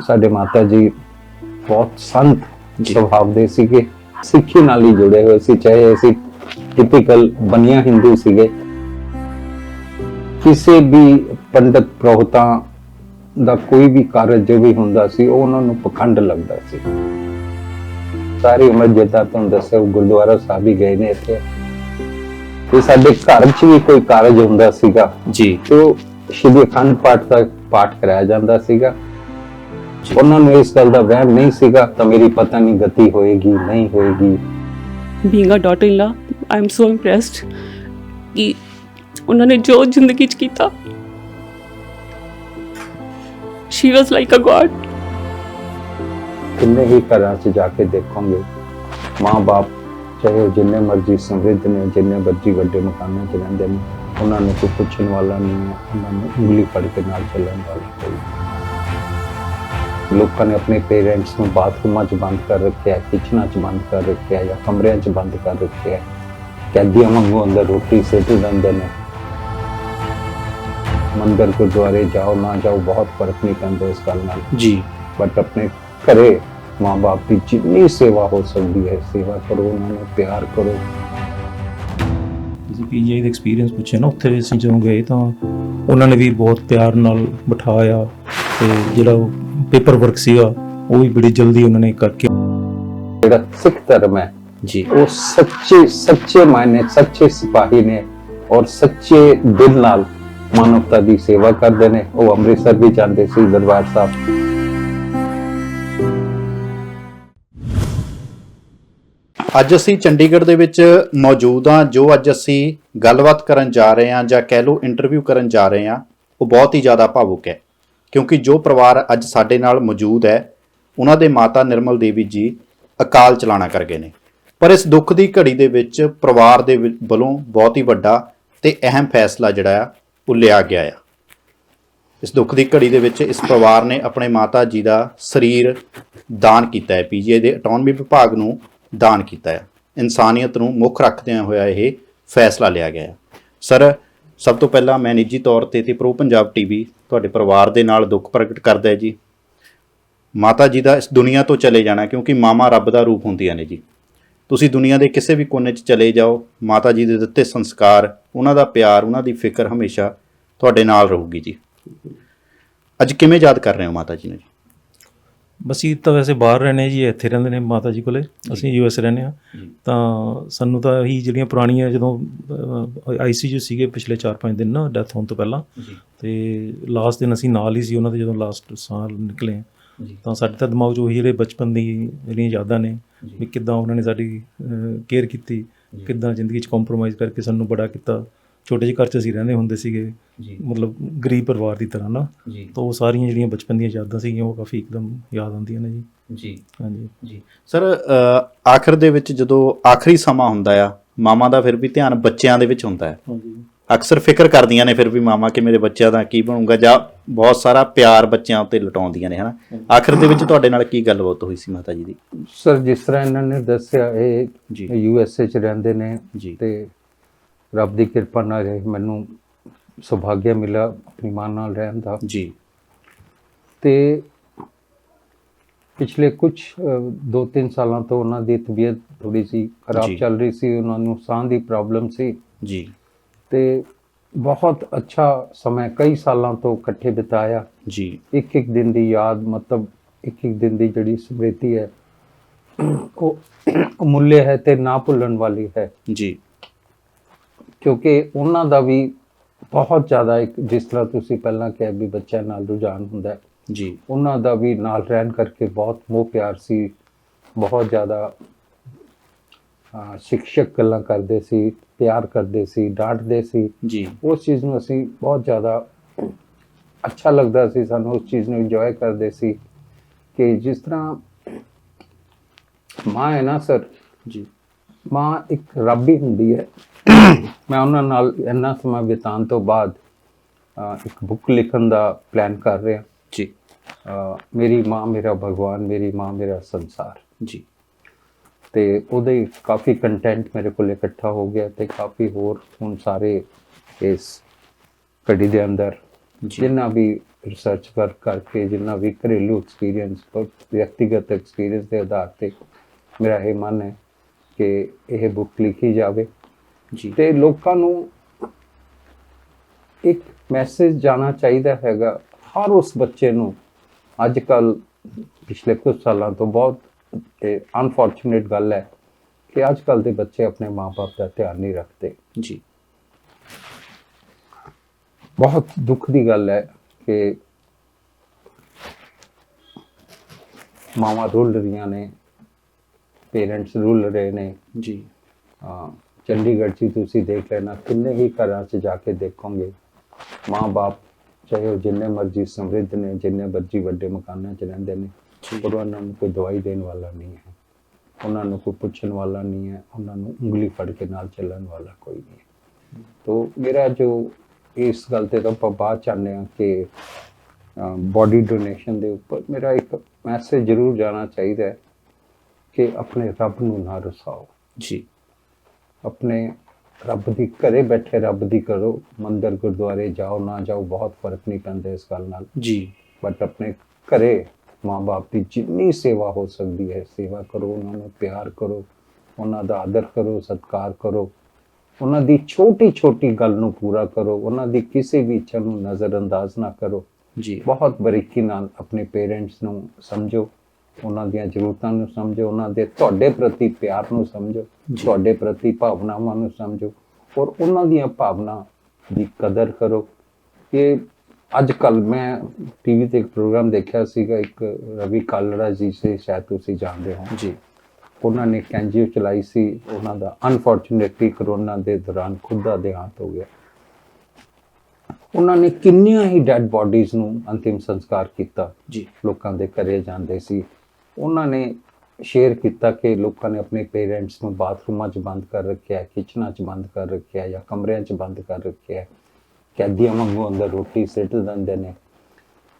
ਸਾਡੇ ਮਾਤਾ ਜੀ ਬਹੁਤ ਸੰਤ। ਸੁਭਾਅ ਦੇ ਸੀਗੇ। ਸਿੱਖੀ ਨਾਲ ਹੀ ਜੁੜੇ ਹੋਏ ਸੀ ਚਾਹੇ ਅਸੀਂ ਟਿਪੀਕਲ ਬਨੀਆ ਹਿੰਦੂ ਸੀਗੇ। ਕਿਸੇ ਵੀ ਪੰਡਤ ਪ੍ਰੋਹਤਾ ਦਾ ਕੋਈ ਵੀ ਕਾਰਜ ਜੋ ਵੀ ਹੁੰਦਾ ਸੀ ਉਹ ਉਹਨਾਂ ਨੂੰ ਪਖੰਡ ਲੱਗਦਾ ਸੀ। ਸਾਰੀ ਉਮਰ ਜਿੱਦਾਂ ਤੁਹਾਨੂੰ ਦੱਸਿਆ ਗੁਰਦੁਆਰਾ ਸਾਹਿਬ ਹੀ ਗਏ ਨੇ ਇੱਥੇ। ਤੇ ਸਾਡੇ ਘਰ 'ਚ ਵੀ ਕੋਈ ਕਾਰਜ ਹੁੰਦਾ ਸੀਗਾ ਜੀ। ਤੇ ਉਹ ਸ਼੍ਰੀ ਅਖੰਡ ਪਾਠ ਦਾ ਪਾਠ ਕਰਾਇਆ ਜਾਂਦਾ ਸੀਗਾ। ਉਹਨਾਂ ਨੂੰ ਇਸ ਗੱਲ ਦਾ ਵਹਿਮ ਨਹੀਂ ਸੀਗਾ ਤਾਂ ਮੇਰੀ ਪਤਾ ਨਹੀਂ ਗਤੀ ਹੋਏਗੀ ਨਹੀਂ ਹੋਏਗੀ। Daughter in law i am so impressed ਕਿ ਉਹਨਾਂ ਨੇ ਜੋ ਜ਼ਿੰਦਗੀ ਚ ਕੀਤਾ she was like a god ਕਿੰਨੇ ਹੀ ਘਰਾਂ 'ਚ ਜਾ ਕੇ ਦੇਖੋਗੇ ਮਾਂ-ਬਾਪ ਚਾਹੇ ਜਿੰਨੇ ਮਰਜ਼ੀ ਸਮਰਿੱਧ ਨੇ ਜਿੰਨੇ ਮਰਜ਼ੀ ਵੱਡੇ ਮਕਾਨਾਂ 'ਚ ਰਹਿੰਦੇ ਨੇ ਉਹਨਾਂ ਨੂੰ ਕੋਈ ਪੁੱਛਣ ਵਾਲਾ ਨਹੀਂ ਹੈ ਉਹਨਾਂ ਨੂੰ ਉਂਗਲੀ ਫੜ ਕੇ ਨਾਲ ਚੱਲਣ ਵਾਲਾ ਕੋਈ। ਨਹੀਂ। ਲੋਕਾਂ ਨੇ ਆਪਣੇ ਪੇਰੈਂਟਸ ਨੂੰ ਬਾਥਰੂਮਾਂ 'ਚ ਬੰਦ ਕਰ ਰੱਖਿਆ ਕਿਚਨਾਂ 'ਚ ਬੰਦ ਕਰ ਰੱਖਿਆ ਜਾਂ ਕਮਰਿਆਂ 'ਚ ਬੰਦ ਕਰ ਰੱਖਿਆ। ਕੈਦੀਆਂ ਵਾਂਗੂ ਅੰਦਰ ਰੋਟੀ ਸਿੱਟ ਦਿੰਦੇ ਨੇ। ਮੰਦਰ ਗੁਰਦੁਆਰੇ ਜਾਓ ਨਾ ਜਾਓ ਬਹੁਤ ਫ਼ਰਕ ਨਹੀਂ ਪੈਂਦਾ ਇਸ ਗੱਲ ਨਾਲ। ਜੀ। ਬਟ ਆਪਣੇ ਘਰੇ ਮਾਂ-ਬਾਪ ਦੀ ਜਿੰਨੀ ਸੇਵਾ ਹੋ ਸਕਦੀ ਹੈ ਸੇਵਾ ਕਰੋ ਉਹਨਾਂ ਨੂੰ ਪਿਆਰ ਕਰੋ। ਤੁਸੀਂ ਪੀਜੀਆਈ ਦਾ ਐਕਸਪੀਰੀਅੰਸ ਪੁੱਛਿਆ ਨਾ ਉੱਥੇ ਅਸੀਂ ਜਦੋਂ ਗਏ ਤਾਂ ਉਹਨਾਂ ਨੇ ਵੀ ਬਹੁਤ ਪਿਆਰ ਨਾਲ ਬਿਠਾਇਆ ਤੇ ਜਿਹੜਾ ਪੇਪਰ ਵਰਕ ਸੀਗਾ ਉਹ ਵੀ ਬੜੀ ਜਲਦੀ ਉਹਨਾਂ ਨੇ ਕਰਕੇ। ਜਿਹੜਾ ਸਿੱਖ ਧਰਮ ਹੈ ਜੀ। ਉਹ ਸੱਚੇ ਸੱਚੇ ਮਾਇਨੇ ਸੱਚੇ ਸਿਪਾਹੀ ਨੇ ਔਰ ਸੱਚੇ ਦਿਲ ਨਾਲ ਮਾਨਵਤਾ ਦੀ ਸੇਵਾ ਕਰਦੇ ਨੇ। ਉਹ ਅੰਮ੍ਰਿਤਸਰ ਵੀ ਜਾਂਦੇ ਸੀ ਦਰਬਾਰ ਸਾਹਿਬ। ਅੱਜ ਅਸੀਂ ਚੰਡੀਗੜ੍ਹ ਦੇ ਵਿੱਚ ਮੌਜੂਦ ਹਾਂ ਜੋ ਅੱਜ ਅਸੀਂ ਗੱਲਬਾਤ ਕਰਨ ਜਾ ਰਹੇ ਹਾਂ ਜਾਂ ਕਹਿ ਲਓ ਇੰਟਰਵਿਊ ਕਰਨ ਜਾ ਰਹੇ ਹਾਂ ਉਹ ਬਹੁਤ ਹੀ ਜ਼ਿਆਦਾ ਭਾਵੁਕ ਹੈ। ਕਿਉਂਕਿ ਜੋ ਪਰਿਵਾਰ ਅੱਜ ਸਾਡੇ ਨਾਲ ਮੌਜੂਦ ਹੈ, ਉਹਨਾਂ ਦੇ ਮਾਤਾ ਨਿਰਮਲ ਦੇਵੀ ਜੀ ਅਕਾਲ ਚਲਾਣਾ ਕਰ ਗਏ ਨੇ। ਪਰ ਇਸ ਦੁੱਖ ਦੀ ਘੜੀ ਦੇ ਵਿੱਚ ਪਰਿਵਾਰ ਦੇ ਵਿ- ਵੱਲੋਂ ਬਹੁਤ ਹੀ ਵੱਡਾ ਤੇ ਅਹਿਮ ਫੈਸਲਾ ਜਿਹੜਾ ਆ, ਉਹ ਲਿਆ ਗਿਆ ਆ। ਇਸ ਦੁੱਖ ਦੀ ਘੜੀ ਦੇ ਵਿੱਚ ਇਸ ਪਰਿਵਾਰ ਨੇ ਆਪਣੇ ਮਾਤਾ ਜੀ ਦਾ ਸਰੀਰ ਦਾਨ ਕੀਤਾ ਹੈ ਪੀਜੀਆਈ ਦੇ ਆਟੋਨਮੀ ਵਿਭਾਗ ਨੂੰ ਦਾਨ ਕੀਤਾ ਹੈ। ਇਨਸਾਨੀਅਤ ਨੂੰ ਮੁੱਖ ਰੱਖਦਿਆਂ ਹੋਇਆ ਇਹ ਫੈਸਲਾ ਲਿਆ ਗਿਆ ਹੈ। ਸਰ, ਸਭ ਤੋਂ ਪਹਿਲਾਂ ਮੈਂ ਨਿੱਜੀ ਤੌਰ ਤੇ ਤੇ ਪ੍ਰੋ ਪੰਜਾਬ ਟੀਵੀ ਤੁਹਾਡੇ ਪਰਿਵਾਰ ਦੇ ਨਾਲ ਦੁੱਖ ਪ੍ਰਗਟ ਕਰਦਾ ਹੈ ਜੀ। ਮਾਤਾ ਜੀ ਦਾ ਇਸ ਦੁਨੀਆ ਤੋਂ ਚਲੇ ਜਾਣਾ ਕਿਉਂਕਿ ਮਾਮਾ ਰੱਬ ਦਾ ਰੂਪ ਹੁੰਦੀਆਂ ਨੇ ਜੀ। ਤੁਸੀਂ ਦੁਨੀਆ ਦੇ ਕਿਸੇ ਵੀ ਕੋਨੇ 'ਚ ਚਲੇ ਜਾਓ, ਮਾਤਾ ਜੀ ਦੇ ਦਿੱਤੇ ਸੰਸਕਾਰ, ਉਹਨਾਂ ਦਾ ਪਿਆਰ, ਉਹਨਾਂ ਦੀ ਫਿਕਰ ਹਮੇਸ਼ਾ ਤੁਹਾਡੇ ਨਾਲ ਰਹੂਗੀ ਜੀ। ਅੱਜ ਕਿਵੇਂ ਯਾਦ ਕਰ ਰਹੇ ਹੋ ਮਾਤਾ ਜੀ ਨੂੰ ਜੀ? ਬਸ ਤਾਂ ਵੈਸੇ ਬਾਹਰ ਰਹਿੰਦੇ ਜੀ ਇੱਥੇ ਰਹਿੰਦੇ ਨੇ ਮਾਤਾ ਜੀ ਕੋਲੇ। ਅਸੀਂ ਯੂਐਸ ਰਹਿੰਦੇ ਆ ਤਾਂ ਸਾਨੂੰ ਤਾਂ ਇਹੀ ਜਿਹੜੀਆਂ ਪੁਰਾਣੀਆਂ ਜਦੋਂ ਆਈਸੀਯੂ ਸੀਗੇ ਪਿਛਲੇ 4-5 ਦਿਨ ਨਾ ਡੈਥ ਹੋਣ ਤੋਂ ਪਹਿਲਾਂ। ਤੇ ਲਾਸਟ ਦਿਨ ਅਸੀਂ ਨਾਲ ਹੀ ਸੀ ਉਹਨਾਂ ਦੇ ਜਦੋਂ ਲਾਸਟ ਸਾਲ ਨਿਕਲੇ ਤਾਂ ਸਾਡੇ ਤਾਂ ਦਿਮਾਗ 'ਚ ਉਹੀ ਜਿਹੜੇ ਬਚਪਨ ਦੀ ਜਿਹੜੀਆਂ ਯਾਦਾਂ ਨੇ। ਵੀ ਕਿੱਦਾਂ ਉਹਨਾਂ ਨੇ ਸਾਡੀ ਕੇਅਰ ਕੀਤੀ। ਕਿੱਦਾਂ ਜ਼ਿੰਦਗੀ 'ਚ ਕੰਪਰੋਮਾਈਜ਼ ਕਰਕੇ ਸਾਨੂੰ ਬੜਾ ਕੀਤਾ। ਛੋਟੇ ਜਿਹੇ ਘਰ 'ਚ ਅਸੀਂ ਰਹਿੰਦੇ ਹੁੰਦੇ ਸੀਗੇ ਜੀ। ਮਤਲਬ ਗਰੀਬ ਪਰਿਵਾਰ ਦੀ ਤਰ੍ਹਾਂ ਨਾ ਜੀ। ਤਾਂ ਉਹ ਸਾਰੀਆਂ ਜਿਹੜੀਆਂ ਬਚਪਨ ਦੀਆਂ ਯਾਦਾਂ ਸੀਗੀਆਂ ਉਹ ਕਾਫੀ ਇੱਕਦਮ ਯਾਦ ਆਉਂਦੀਆਂ ਨੇ ਜੀ। ਜੀ। ਹਾਂਜੀ। ਜੀ। ਸਰ ਆਖਰ ਦੇ ਵਿੱਚ ਜਦੋਂ ਆਖਰੀ ਸਮਾਂ ਹੁੰਦਾ ਆ ਮਾਮਾ ਦਾ ਫਿਰ ਵੀ ਧਿਆਨ ਬੱਚਿਆਂ ਦੇ ਵਿੱਚ ਹੁੰਦਾ ਹੈ। ਹਾਂਜੀ। ਅਕਸਰ ਫਿਕਰ ਕਰਦੀਆਂ ਨੇ ਫਿਰ ਵੀ ਮਾਮਾ ਕਿ ਮੇਰੇ ਬੱਚਿਆਂ ਦਾ ਕੀ ਬਣੂਗਾ ਜਾਂ ਬਹੁਤ ਸਾਰਾ ਪਿਆਰ ਬੱਚਿਆਂ ਉੱਤੇ ਲਟਾਉਂਦੀਆਂ ਨੇ ਹਨਾ? ਆਖਰ ਦੇ ਵਿੱਚ ਤੁਹਾਡੇ ਨਾਲ ਕੀ ਗੱਲਬਾਤ ਹੋਈ ਸੀ ਮਾਤਾ ਜੀ ਦੀ? ਸਰ ਜਿਸ ਤਰ੍ਹਾਂ ਇਹਨਾਂ ਨੇ ਦੱਸਿਆ ਇਹ ਯੂ ਐਸ ਏ 'ਚ ਰਹਿੰਦੇ ਨੇ ਤੇ ਰੱਬ ਦੀ ਕਿਰਪਾ ਨਾਲ ਇਹ ਮੈਨੂੰ ਸੁਭਾਗਿਆ ਮਿਲਾ ਆਪਣੀ ਮਾਂ ਨਾਲ ਰਹਿਣ ਦਾ। ਜੀ। ਤੇ ਪਿਛਲੇ ਕੁਝ 2-3 ਸਾਲਾਂ ਤੋਂ ਉਹਨਾਂ ਦੀ ਤਬੀਅਤ ਥੋੜੀ ਸੀ ਖਰਾਬ। ਚੱਲ ਰਹੀ ਸੀ ਉਹਨਾਂ ਨੂੰ ਸਾਹ ਦੀ ਪ੍ਰੋਬਲਮ ਸੀ। ਜੀ। ਤੇ ਬਹੁਤ ਅੱਛਾ ਸਮਾਂ ਕਈ ਸਾਲਾਂ ਤੋਂ ਇਕੱਠੇ ਬਿਤਾਇਆ। ਜੀ। ਇੱਕ ਇੱਕ ਦਿਨ ਦੀ ਯਾਦ ਮਤਲਬ ਇੱਕ ਇੱਕ ਦਿਨ ਦੀ ਜਿਹੜੀ ਸਮ੍ਰਿਤੀ ਹੈ ਉਹ ਅਮੁੱਲੇ ਹੈ ਤੇ ਨਾ ਭੁੱਲਣ ਵਾਲੀ ਹੈ। ਜੀ। ਕਿਉਂਕਿ ਉਹਨਾਂ ਦਾ ਵੀ ਬਹੁਤ ਜ਼ਿਆਦਾ ਇੱਕ ਜਿਸ ਤਰ੍ਹਾਂ ਤੁਸੀਂ ਪਹਿਲਾਂ ਕਿਹਾ ਵੀ ਬੱਚਿਆਂ ਨਾਲ ਰੁਝਾਨ ਹੁੰਦਾ ਜੀ। ਉਹਨਾਂ ਦਾ ਵੀ ਨਾਲ ਰਹਿਣ ਕਰਕੇ ਬਹੁਤ ਮੋਹ ਪਿਆਰ ਸੀ ਬਹੁਤ ਜ਼ਿਆਦਾ ਸਿੱਖਿਅਕ ਗੱਲਾਂ ਕਰਦੇ ਸੀ ਪਿਆਰ ਕਰਦੇ ਸੀ ਡਾਂਟਦੇ ਸੀ। ਜੀ। ਉਸ ਚੀਜ਼ ਨੂੰ ਅਸੀਂ ਬਹੁਤ ਜ਼ਿਆਦਾ ਅੱਛਾ ਲੱਗਦਾ ਸੀ ਸਾਨੂੰ ਉਸ ਚੀਜ਼ ਨੂੰ ਇੰਜੋਏ ਕਰਦੇ ਸੀ ਕਿ ਜਿਸ ਤਰ੍ਹਾਂ ਮਾਂ ਹੈ ਨਾ ਸਰ ਜੀ। ਮਾਂ ਇੱਕ ਰੱਬ ਹੀ ਹੁੰਦੀ ਹੈ। ਮੈਂ ਉਹਨਾਂ ਨਾਲ ਇੰਨਾ ਸਮਾਂ ਬਿਤਾਉਣ ਤੋਂ ਬਾਅਦ ਇੱਕ ਬੁੱਕ ਲਿਖਣ ਦਾ ਪਲਾਨ ਕਰ ਰਿਹਾ। ਜੀ। ਮੇਰੀ ਮਾਂ ਮੇਰਾ ਭਗਵਾਨ ਮੇਰੀ ਮਾਂ ਮੇਰਾ ਸੰਸਾਰ। ਜੀ। ਤੇ ਉਹਦੇ ਕਾਫੀ ਕੰਟੈਂਟ ਮੇਰੇ ਕੋਲ ਇਕੱਠਾ ਹੋ ਗਿਆ ਤੇ ਕਾਫੀ ਹੋਰ ਹੁਣ ਸਾਰੇ ਇਸ ਘੜੀ ਦੇ ਅੰਦਰ ਜਿੰਨਾ ਵੀ ਰਿਸਰਚ ਵਰਕ ਕਰਕੇ ਜਿੰਨਾ ਵੀ ਘਰੇਲੂ ਐਕਸਪੀਰੀਅੰਸ ਔਰ ਵਿਅਕਤੀਗਤ ਐਕਸਪੀਰੀਅੰਸ ਦੇ ਆਧਾਰ ਤੇ ਮੇਰਾ ਇਹ ਮਨ ਹੈ ਕਿ ਇਹ ਬੁੱਕ ਲਿਖੀ ਜਾਵੇ। ਜੀ। ਤੇ ਲੋਕਾਂ ਨੂੰ ਇੱਕ ਮੈਸੇਜ ਜਾਣਾ ਚਾਹੀਦਾ ਹੈਗਾ ਹਰ ਉਸ ਬੱਚੇ ਨੂੰ। ਅੱਜ ਕੱਲ ਪਿਛਲੇ ਕੁਝ ਸਾਲਾਂ ਤੋਂ ਬਹੁਤ ਅਨਫੋਰਚੂਨੇਟ ਗੱਲ ਹੈ ਕਿ ਅੱਜ ਕੱਲ ਦੇ ਬੱਚੇ ਆਪਣੇ ਮਾਪੇ ਦਾ ਧਿਆਨ ਨਹੀਂ ਰੱਖਦੇ। ਜੀ। ਬਹੁਤ ਦੁੱਖ ਦੀ ਗੱਲ ਹੈ ਕਿ ਮਾਵਾਂ ਰੁੱਲ ਰਹੀਆਂ ਨੇ ਪੇਰੈਂਟਸ ਰੁੱਲ ਰਹੇ ਨੇ। ਜੀ। ਹਾਂ ਚੰਡੀਗੜ੍ਹ 'ਚ ਤੁਸੀਂ ਦੇਖ ਲੈਣਾ ਕਿੰਨੇ ਹੀ ਘਰਾਂ 'ਚ ਜਾ ਕੇ ਦੇਖੋਗੇ। ਮਾਂ-ਬਾਪ ਚਾਹੇ ਉਹ ਜਿੰਨੇ ਮਰਜ਼ੀ ਸਮਰਿੱਧ ਨੇ ਜਿੰਨੇ ਮਰਜ਼ੀ ਵੱਡੇ ਮਕਾਨਾਂ 'ਚ ਰਹਿੰਦੇ ਨੇ। ਪਰ ਉਹਨਾਂ ਨੂੰ ਕੋਈ ਦਵਾਈ ਦੇਣ ਵਾਲਾ ਨਹੀਂ ਹੈ। ਉਹਨਾਂ ਨੂੰ ਕੋਈ ਪੁੱਛਣ ਵਾਲਾ ਨਹੀਂ ਹੈ ਉਹਨਾਂ ਨੂੰ ਉਂਗਲੀ ਫੜ ਕੇ ਨਾਲ ਚੱਲਣ ਵਾਲਾ ਕੋਈ ਨਹੀਂ ਹੈ। ਤੋ ਮੇਰਾ ਜੋ ਇਸ ਗੱਲ ਤੇ ਤਾਂ ਆਪਾਂ ਬਾਅਦ ਚਾਹੁੰਦੇ ਹਾਂ ਕਿ ਬਾਡੀ ਡੋਨੇਸ਼ਨ ਦੇ ਉੱਪਰ ਮੇਰਾ ਇੱਕ ਮੈਸੇਜ ਜ਼ਰੂਰ ਜਾਣਾ ਚਾਹੀਦਾ ਹੈ ਕਿ ਆਪਣੇ ਰੱਬ ਨੂੰ ਨਾ ਰਸਾਓ। ਜੀ। ਆਪਣੇ ਰੱਬ ਦੀ ਘਰੇ ਬੈਠੇ ਰੱਬ ਦੀ ਕਰੋ। ਮੰਦਰ ਗੁਰਦੁਆਰੇ ਜਾਓ ਨਾ ਜਾਓ ਬਹੁਤ ਫ਼ਰਕ ਨਹੀਂ ਪੈਂਦਾ ਇਸ ਗੱਲ ਨਾਲ। ਜੀ। ਬਟ ਆਪਣੇ ਘਰੇ ਮਾਂ-ਬਾਪ ਦੀ ਜਿੰਨੀ ਸੇਵਾ ਹੋ ਸਕਦੀ ਹੈ ਸੇਵਾ ਕਰੋ ਉਹਨਾਂ ਨੂੰ ਪਿਆਰ ਕਰੋ ਉਹਨਾਂ ਦਾ ਆਦਰ ਕਰੋ ਸਤਿਕਾਰ ਕਰੋ। ਉਹਨਾਂ ਦੀ ਛੋਟੀ-ਛੋਟੀ ਗੱਲ ਨੂੰ ਪੂਰਾ ਕਰੋ ਉਹਨਾਂ ਦੀ ਕਿਸੇ ਵੀ ਇੱਛਾ ਨੂੰ ਨਜ਼ਰਅੰਦਾਜ਼ ਨਾ ਕਰੋ। ਜੀ। ਬਹੁਤ ਬਰੀਕੀ ਨਾਲ ਆਪਣੇ ਪੇਰੈਂਟਸ ਨੂੰ ਸਮਝੋ। ਉਹਨਾਂ ਦੀਆਂ ਜ਼ਰੂਰਤਾਂ ਨੂੰ ਸਮਝੋ ਉਹਨਾਂ ਦੇ ਤੁਹਾਡੇ ਪ੍ਰਤੀ ਪਿਆਰ ਨੂੰ ਸਮਝੋ। ਤੁਹਾਡੇ ਪ੍ਰਤੀ ਭਾਵਨਾਵਾਂ ਨੂੰ ਸਮਝੋ ਔਰ ਉਹਨਾਂ ਦੀਆਂ ਭਾਵਨਾ ਦੀ ਕਦਰ ਕਰੋ। ਕਿ ਅੱਜ ਕੱਲ ਮੈਂ ਟੀਵੀ ਤੇ ਇੱਕ ਪ੍ਰੋਗਰਾਮ ਦੇਖਿਆ ਸੀਗਾ ਇੱਕ ਰਵੀ ਕਾਲੜਾ ਜੀ ਸੇ ਸ਼ਾਇਦ ਤੁਸੀਂ ਜਾਣਦੇ ਹੋ ਜੀ। ਉਹਨਾਂ ਨੇ ਕੈਂਜੀਓ ਚਲਾਈ ਸੀ ਉਹਨਾਂ ਦਾ ਅਨਫੋਰਚੂਨੇਟਲੀ ਕਰੋਨਾ ਦੇ ਦੌਰਾਨ ਖੁਦ ਦਾ ਦੇਹਾਂਤ ਹੋ ਗਿਆ। ਉਹਨਾਂ ਨੇ ਕਿੰਨੀਆਂ ਹੀ ਡੈੱਡ ਬਾਡੀਜ਼ ਨੂੰ ਅੰਤਿਮ ਸੰਸਕਾਰ ਕੀਤਾ। ਜੀ। ਲੋਕਾਂ ਦੇ ਘਰੇ ਜਾਂਦੇ ਸੀ। ਉਹਨਾਂ ਨੇ ਸ਼ੇਅਰ ਕੀਤਾ ਕਿ ਲੋਕਾਂ ਨੇ ਆਪਣੇ ਪੇਰੈਂਟਸ ਨੂੰ ਬਾਥਰੂਮਾਂ 'ਚ ਬੰਦ ਕਰ ਰੱਖਿਆ ਕਿਚਨਾਂ 'ਚ ਬੰਦ ਕਰ ਰੱਖਿਆ ਜਾਂ ਕਮਰਿਆਂ 'ਚ ਬੰਦ ਕਰ ਰੱਖਿਆ। ਕੈਦੀਆਂ ਵਾਂਗੂ ਅੰਦਰ ਰੋਟੀ ਸਿੱਟ ਦਿੰਦੇ ਨੇ।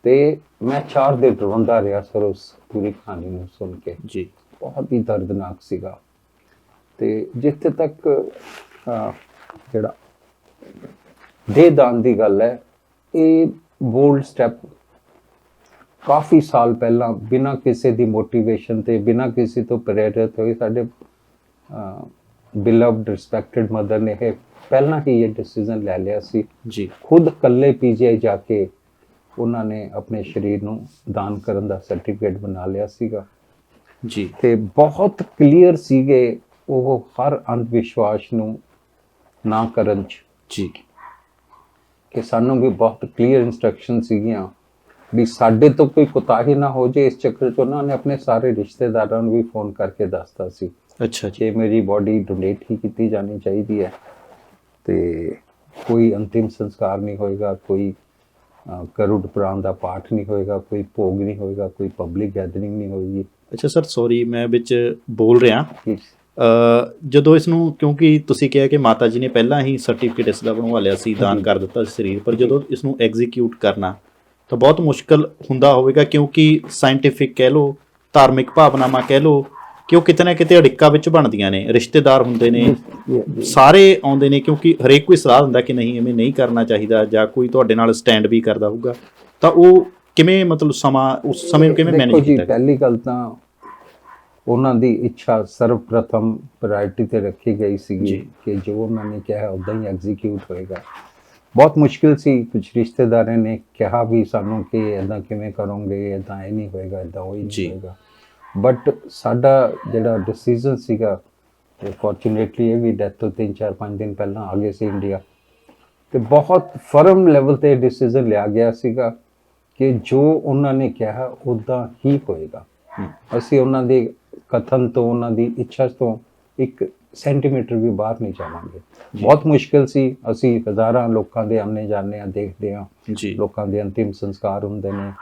ਤੇ ਮੈਂ ਚਾਰ ਦਿਨ ਰੋਂਦਾ ਰਿਹਾ ਸਰ ਉਸ ਪੂਰੀ ਕਹਾਣੀ ਨੂੰ ਸੁਣ ਕੇ। ਜੀ। ਬਹੁਤ ਹੀ ਦਰਦਨਾਕ ਸੀਗਾ। ਤੇ ਜਿੱਥੇ ਤੱਕ ਜਿਹੜਾ ਦੇਹਦਾਨ ਦੀ ਗੱਲ ਹੈ ਇਹ ਬੋਲਡ ਸਟੈਪ ਕਾਫੀ ਸਾਲ ਪਹਿਲਾਂ ਬਿਨਾਂ ਕਿਸੇ ਦੀ ਮੋਟੀਵੇਸ਼ਨ ਤੇ ਬਿਨਾਂ ਕਿਸੇ ਤੋਂ ਪ੍ਰੇਰਿਤ ਹੋਏ ਸਾਡੇ ਬਿਲਵਡ ਰਿਸਪੈਕਟਡ ਮਦਰ ਨੇ ਇਹ ਪਹਿਲਾਂ ਹੀ ਇਹ ਡਿਸੀਜਨ ਲੈ ਲਿਆ ਸੀ। ਜੀ। ਖੁਦ ਇਕੱਲੇ ਪੀਜੀਆਈ ਜਾ ਕੇ ਉਹਨਾਂ ਨੇ ਆਪਣੇ ਸਰੀਰ ਨੂੰ ਦਾਨ ਕਰਨ ਦਾ ਸਰਟੀਫਿਕੇਟ ਬਣਾ ਲਿਆ ਸੀਗਾ। ਜੀ। ਤੇ ਬਹੁਤ ਕਲੀਅਰ ਸੀਗੇ ਉਹ ਹਰ ਅੰਧ ਵਿਸ਼ਵਾਸ ਨੂੰ ਨਾ ਕਰਨ ਚ ਜੀ। ਕਿ ਸਾਨੂੰ ਵੀ ਬਹੁਤ ਕਲੀਅਰ ਇਨਸਟਰਕਸ਼ਨ ਸੀਗੀਆਂ ਵੀ ਸਾਡੇ ਤੋਂ ਕੋਈ ਕੁਤਾਹੀ ਨਾ ਹੋ ਜੇ ਇਸ ਚੱਕਰ ਚ ਉਹਨਾਂ ਨੇ ਆਪਣੇ ਸਾਰੇ ਰਿਸ਼ਤੇਦਾਰਾਂ ਨੂੰ ਵੀ ਫੋਨ ਕਰਕੇ ਦੱਸਤਾ ਸੀ ਅੱਛਾ ਜੀ। ਕਿ ਮੇਰੀ ਬਾਡੀ ਡੋਨੇਟ ਹੀ ਕੀਤੀ ਜਾਣੀ ਚਾਹੀਦੀ ਹੈ ਤੇ ਕੋਈ ਅੰਤਿਮ ਸੰਸਕਾਰ ਨਹੀਂ ਹੋਏਗਾ ਕੋਈ ਕਰੁੜ ਪੁਰਾਣ ਦਾ ਪਾਠ ਨਹੀਂ ਹੋਏਗਾ ਕੋਈ ਭੋਗ ਨਹੀਂ ਹੋਏਗਾ ਕੋਈ ਪਬਲਿਕ ਗੈਦਰਿੰਗ ਨਹੀਂ ਹੋਏਗੀ। ਅੱਛਾ ਸਰ ਸੌਰੀ ਮੈਂ ਵਿੱਚ ਬੋਲ ਰਿਹਾ। ਜਦੋਂ ਇਸ ਨੂੰ ਕਿਉਂਕਿ ਤੁਸੀਂ ਕਿਹਾ ਕਿ ਮਾਤਾ ਜੀ ਨੇ ਪਹਿਲਾਂ ਹੀ ਸਰਟੀਫਿਕੇਟ ਇਸ ਦਾ ਬਣਵਾ ਲਿਆ ਸੀ ਦਾਨ ਕਰ ਦਿੱਤਾ ਸਰੀਰ ਪਰ ਜਦੋਂ ਇਸ ਨੂੰ ਐਗਜ਼ੀਕਿਊਟ ਕਰਨਾ ਤਾਂ ਬਹੁਤ ਮੁਸ਼ਕਲ ਹੁੰਦਾ ਹੋਵੇਗਾ ਕਿਉਂਕਿ ਸਾਇੰਟੀਫਿਕ ਕਹਿ ਲੋ ਧਾਰਮਿਕ ਭਾਵਨਾਵਾਂ ਕਹਿ ਲੋ ਕਿ ਉਹ ਕਿਤੇ ਨਾ ਕਿਤੇ ਅੜਿੱਕਾ ਵਿੱਚ ਬਣਦੀਆਂ ਨੇ ਰਿਸ਼ਤੇਦਾਰ ਹੁੰਦੇ ਨੇ ਸਾਰੇ ਆਉਂਦੇ ਨੇ ਕਿਉਂਕਿ ਹਰੇਕ ਕੋਈ ਸਲਾਹ ਦਿੰਦਾ ਕਿ ਨਹੀਂ ਐਵੇਂ ਨਹੀਂ ਕਰਨਾ ਚਾਹੀਦਾ ਜਾਂ ਕੋਈ ਤੁਹਾਡੇ ਨਾਲ ਸਟੈਂਡ ਵੀ ਕਰਦਾ ਹੋਊਗਾ ਤਾਂ ਉਹ ਕਿਵੇਂ ਮਤਲਬ ਸਮਾਂ ਉਸ ਸਮੇਂ ਨੂੰ ਕਿਵੇਂ ਮੈਨੇਜ ਕੀਤਾ? ਪਹਿਲੀ ਗੱਲ ਤਾਂ ਉਹਨਾਂ ਦੀ ਇੱਛਾ ਸਰਵਪ੍ਰਥਮ ਪ੍ਰਾਇੋਰਟੀ ਤੇ ਰੱਖੀ ਗਈ ਸੀਗੀ। ਕਿ ਜੋ ਉਹਨਾਂ ਨੇ ਕਿਹਾ ਉਦਾਂ ਹੀ ਐਗਜ਼ੀਕਿਊਟ ਹੋਏਗਾ ਬਹੁਤ ਮੁਸ਼ਕਿਲ ਸੀ ਕੁਝ ਰਿਸ਼ਤੇਦਾਰਾਂ ਨੇ ਕਿਹਾ ਵੀ ਸਾਨੂੰ ਕਿ ਇਦਾਂ ਕਿਵੇਂ ਕਰੋਗੇ ਇਦਾਂ ਇਹ ਨਹੀਂ ਹੋਏਗਾ ਇਦਾਂ ਉਹ ਹੀ ਜੀ। ਨਹੀਂ ਹੋਏਗਾ ਬਟ ਸਾਡਾ ਜਿਹੜਾ ਡਿਸੀਜਨ ਸੀਗਾ ਤੇ ਫੋਰਚੂਨੇਟਲੀ ਇਹ ਵੀ ਡੈਥ ਤੋਂ 3 4 5 ਦਿਨ ਪਹਿਲਾਂ ਆ ਗਏ ਸੀ ਇੰਡੀਆ ਤੇ ਬਹੁਤ ਫਰਮ ਲੈਵਲ ਤੇ ਡਿਸੀਜਨ ਲਿਆ ਗਿਆ ਸੀਗਾ ਕਿ ਜੋ ਉਹਨਾਂ ਨੇ ਕਿਹਾ ਉਦਾਂ ਹੀ ਹੋਏਗਾ। ਅਸੀਂ ਉਹਨਾਂ ਦੇ ਕਥਨ ਤੋਂ ਉਹਨਾਂ ਦੀ ਇੱਛਾ ਤੋਂ ਇੱਕ ਸੈਂਟੀਮੀਟਰ ਵੀ ਬਾਹਰ ਨਹੀਂ ਜਾਵਾਂਗੇ। ਬਹੁਤ ਮੁਸ਼ਕਿਲ ਸੀ। ਅਸੀਂ ਹਜ਼ਾਰਾਂ ਲੋਕਾਂ ਦੇ ਆਨੇ ਜਾਂਦੇ ਆ ਦੇਖਦੇ ਆ ਜੀ। ਲੋਕਾਂ ਦੇ ਅੰਤਿਮ ਸੰਸਕਾਰ ਹੁੰਦੇ ਨੇ।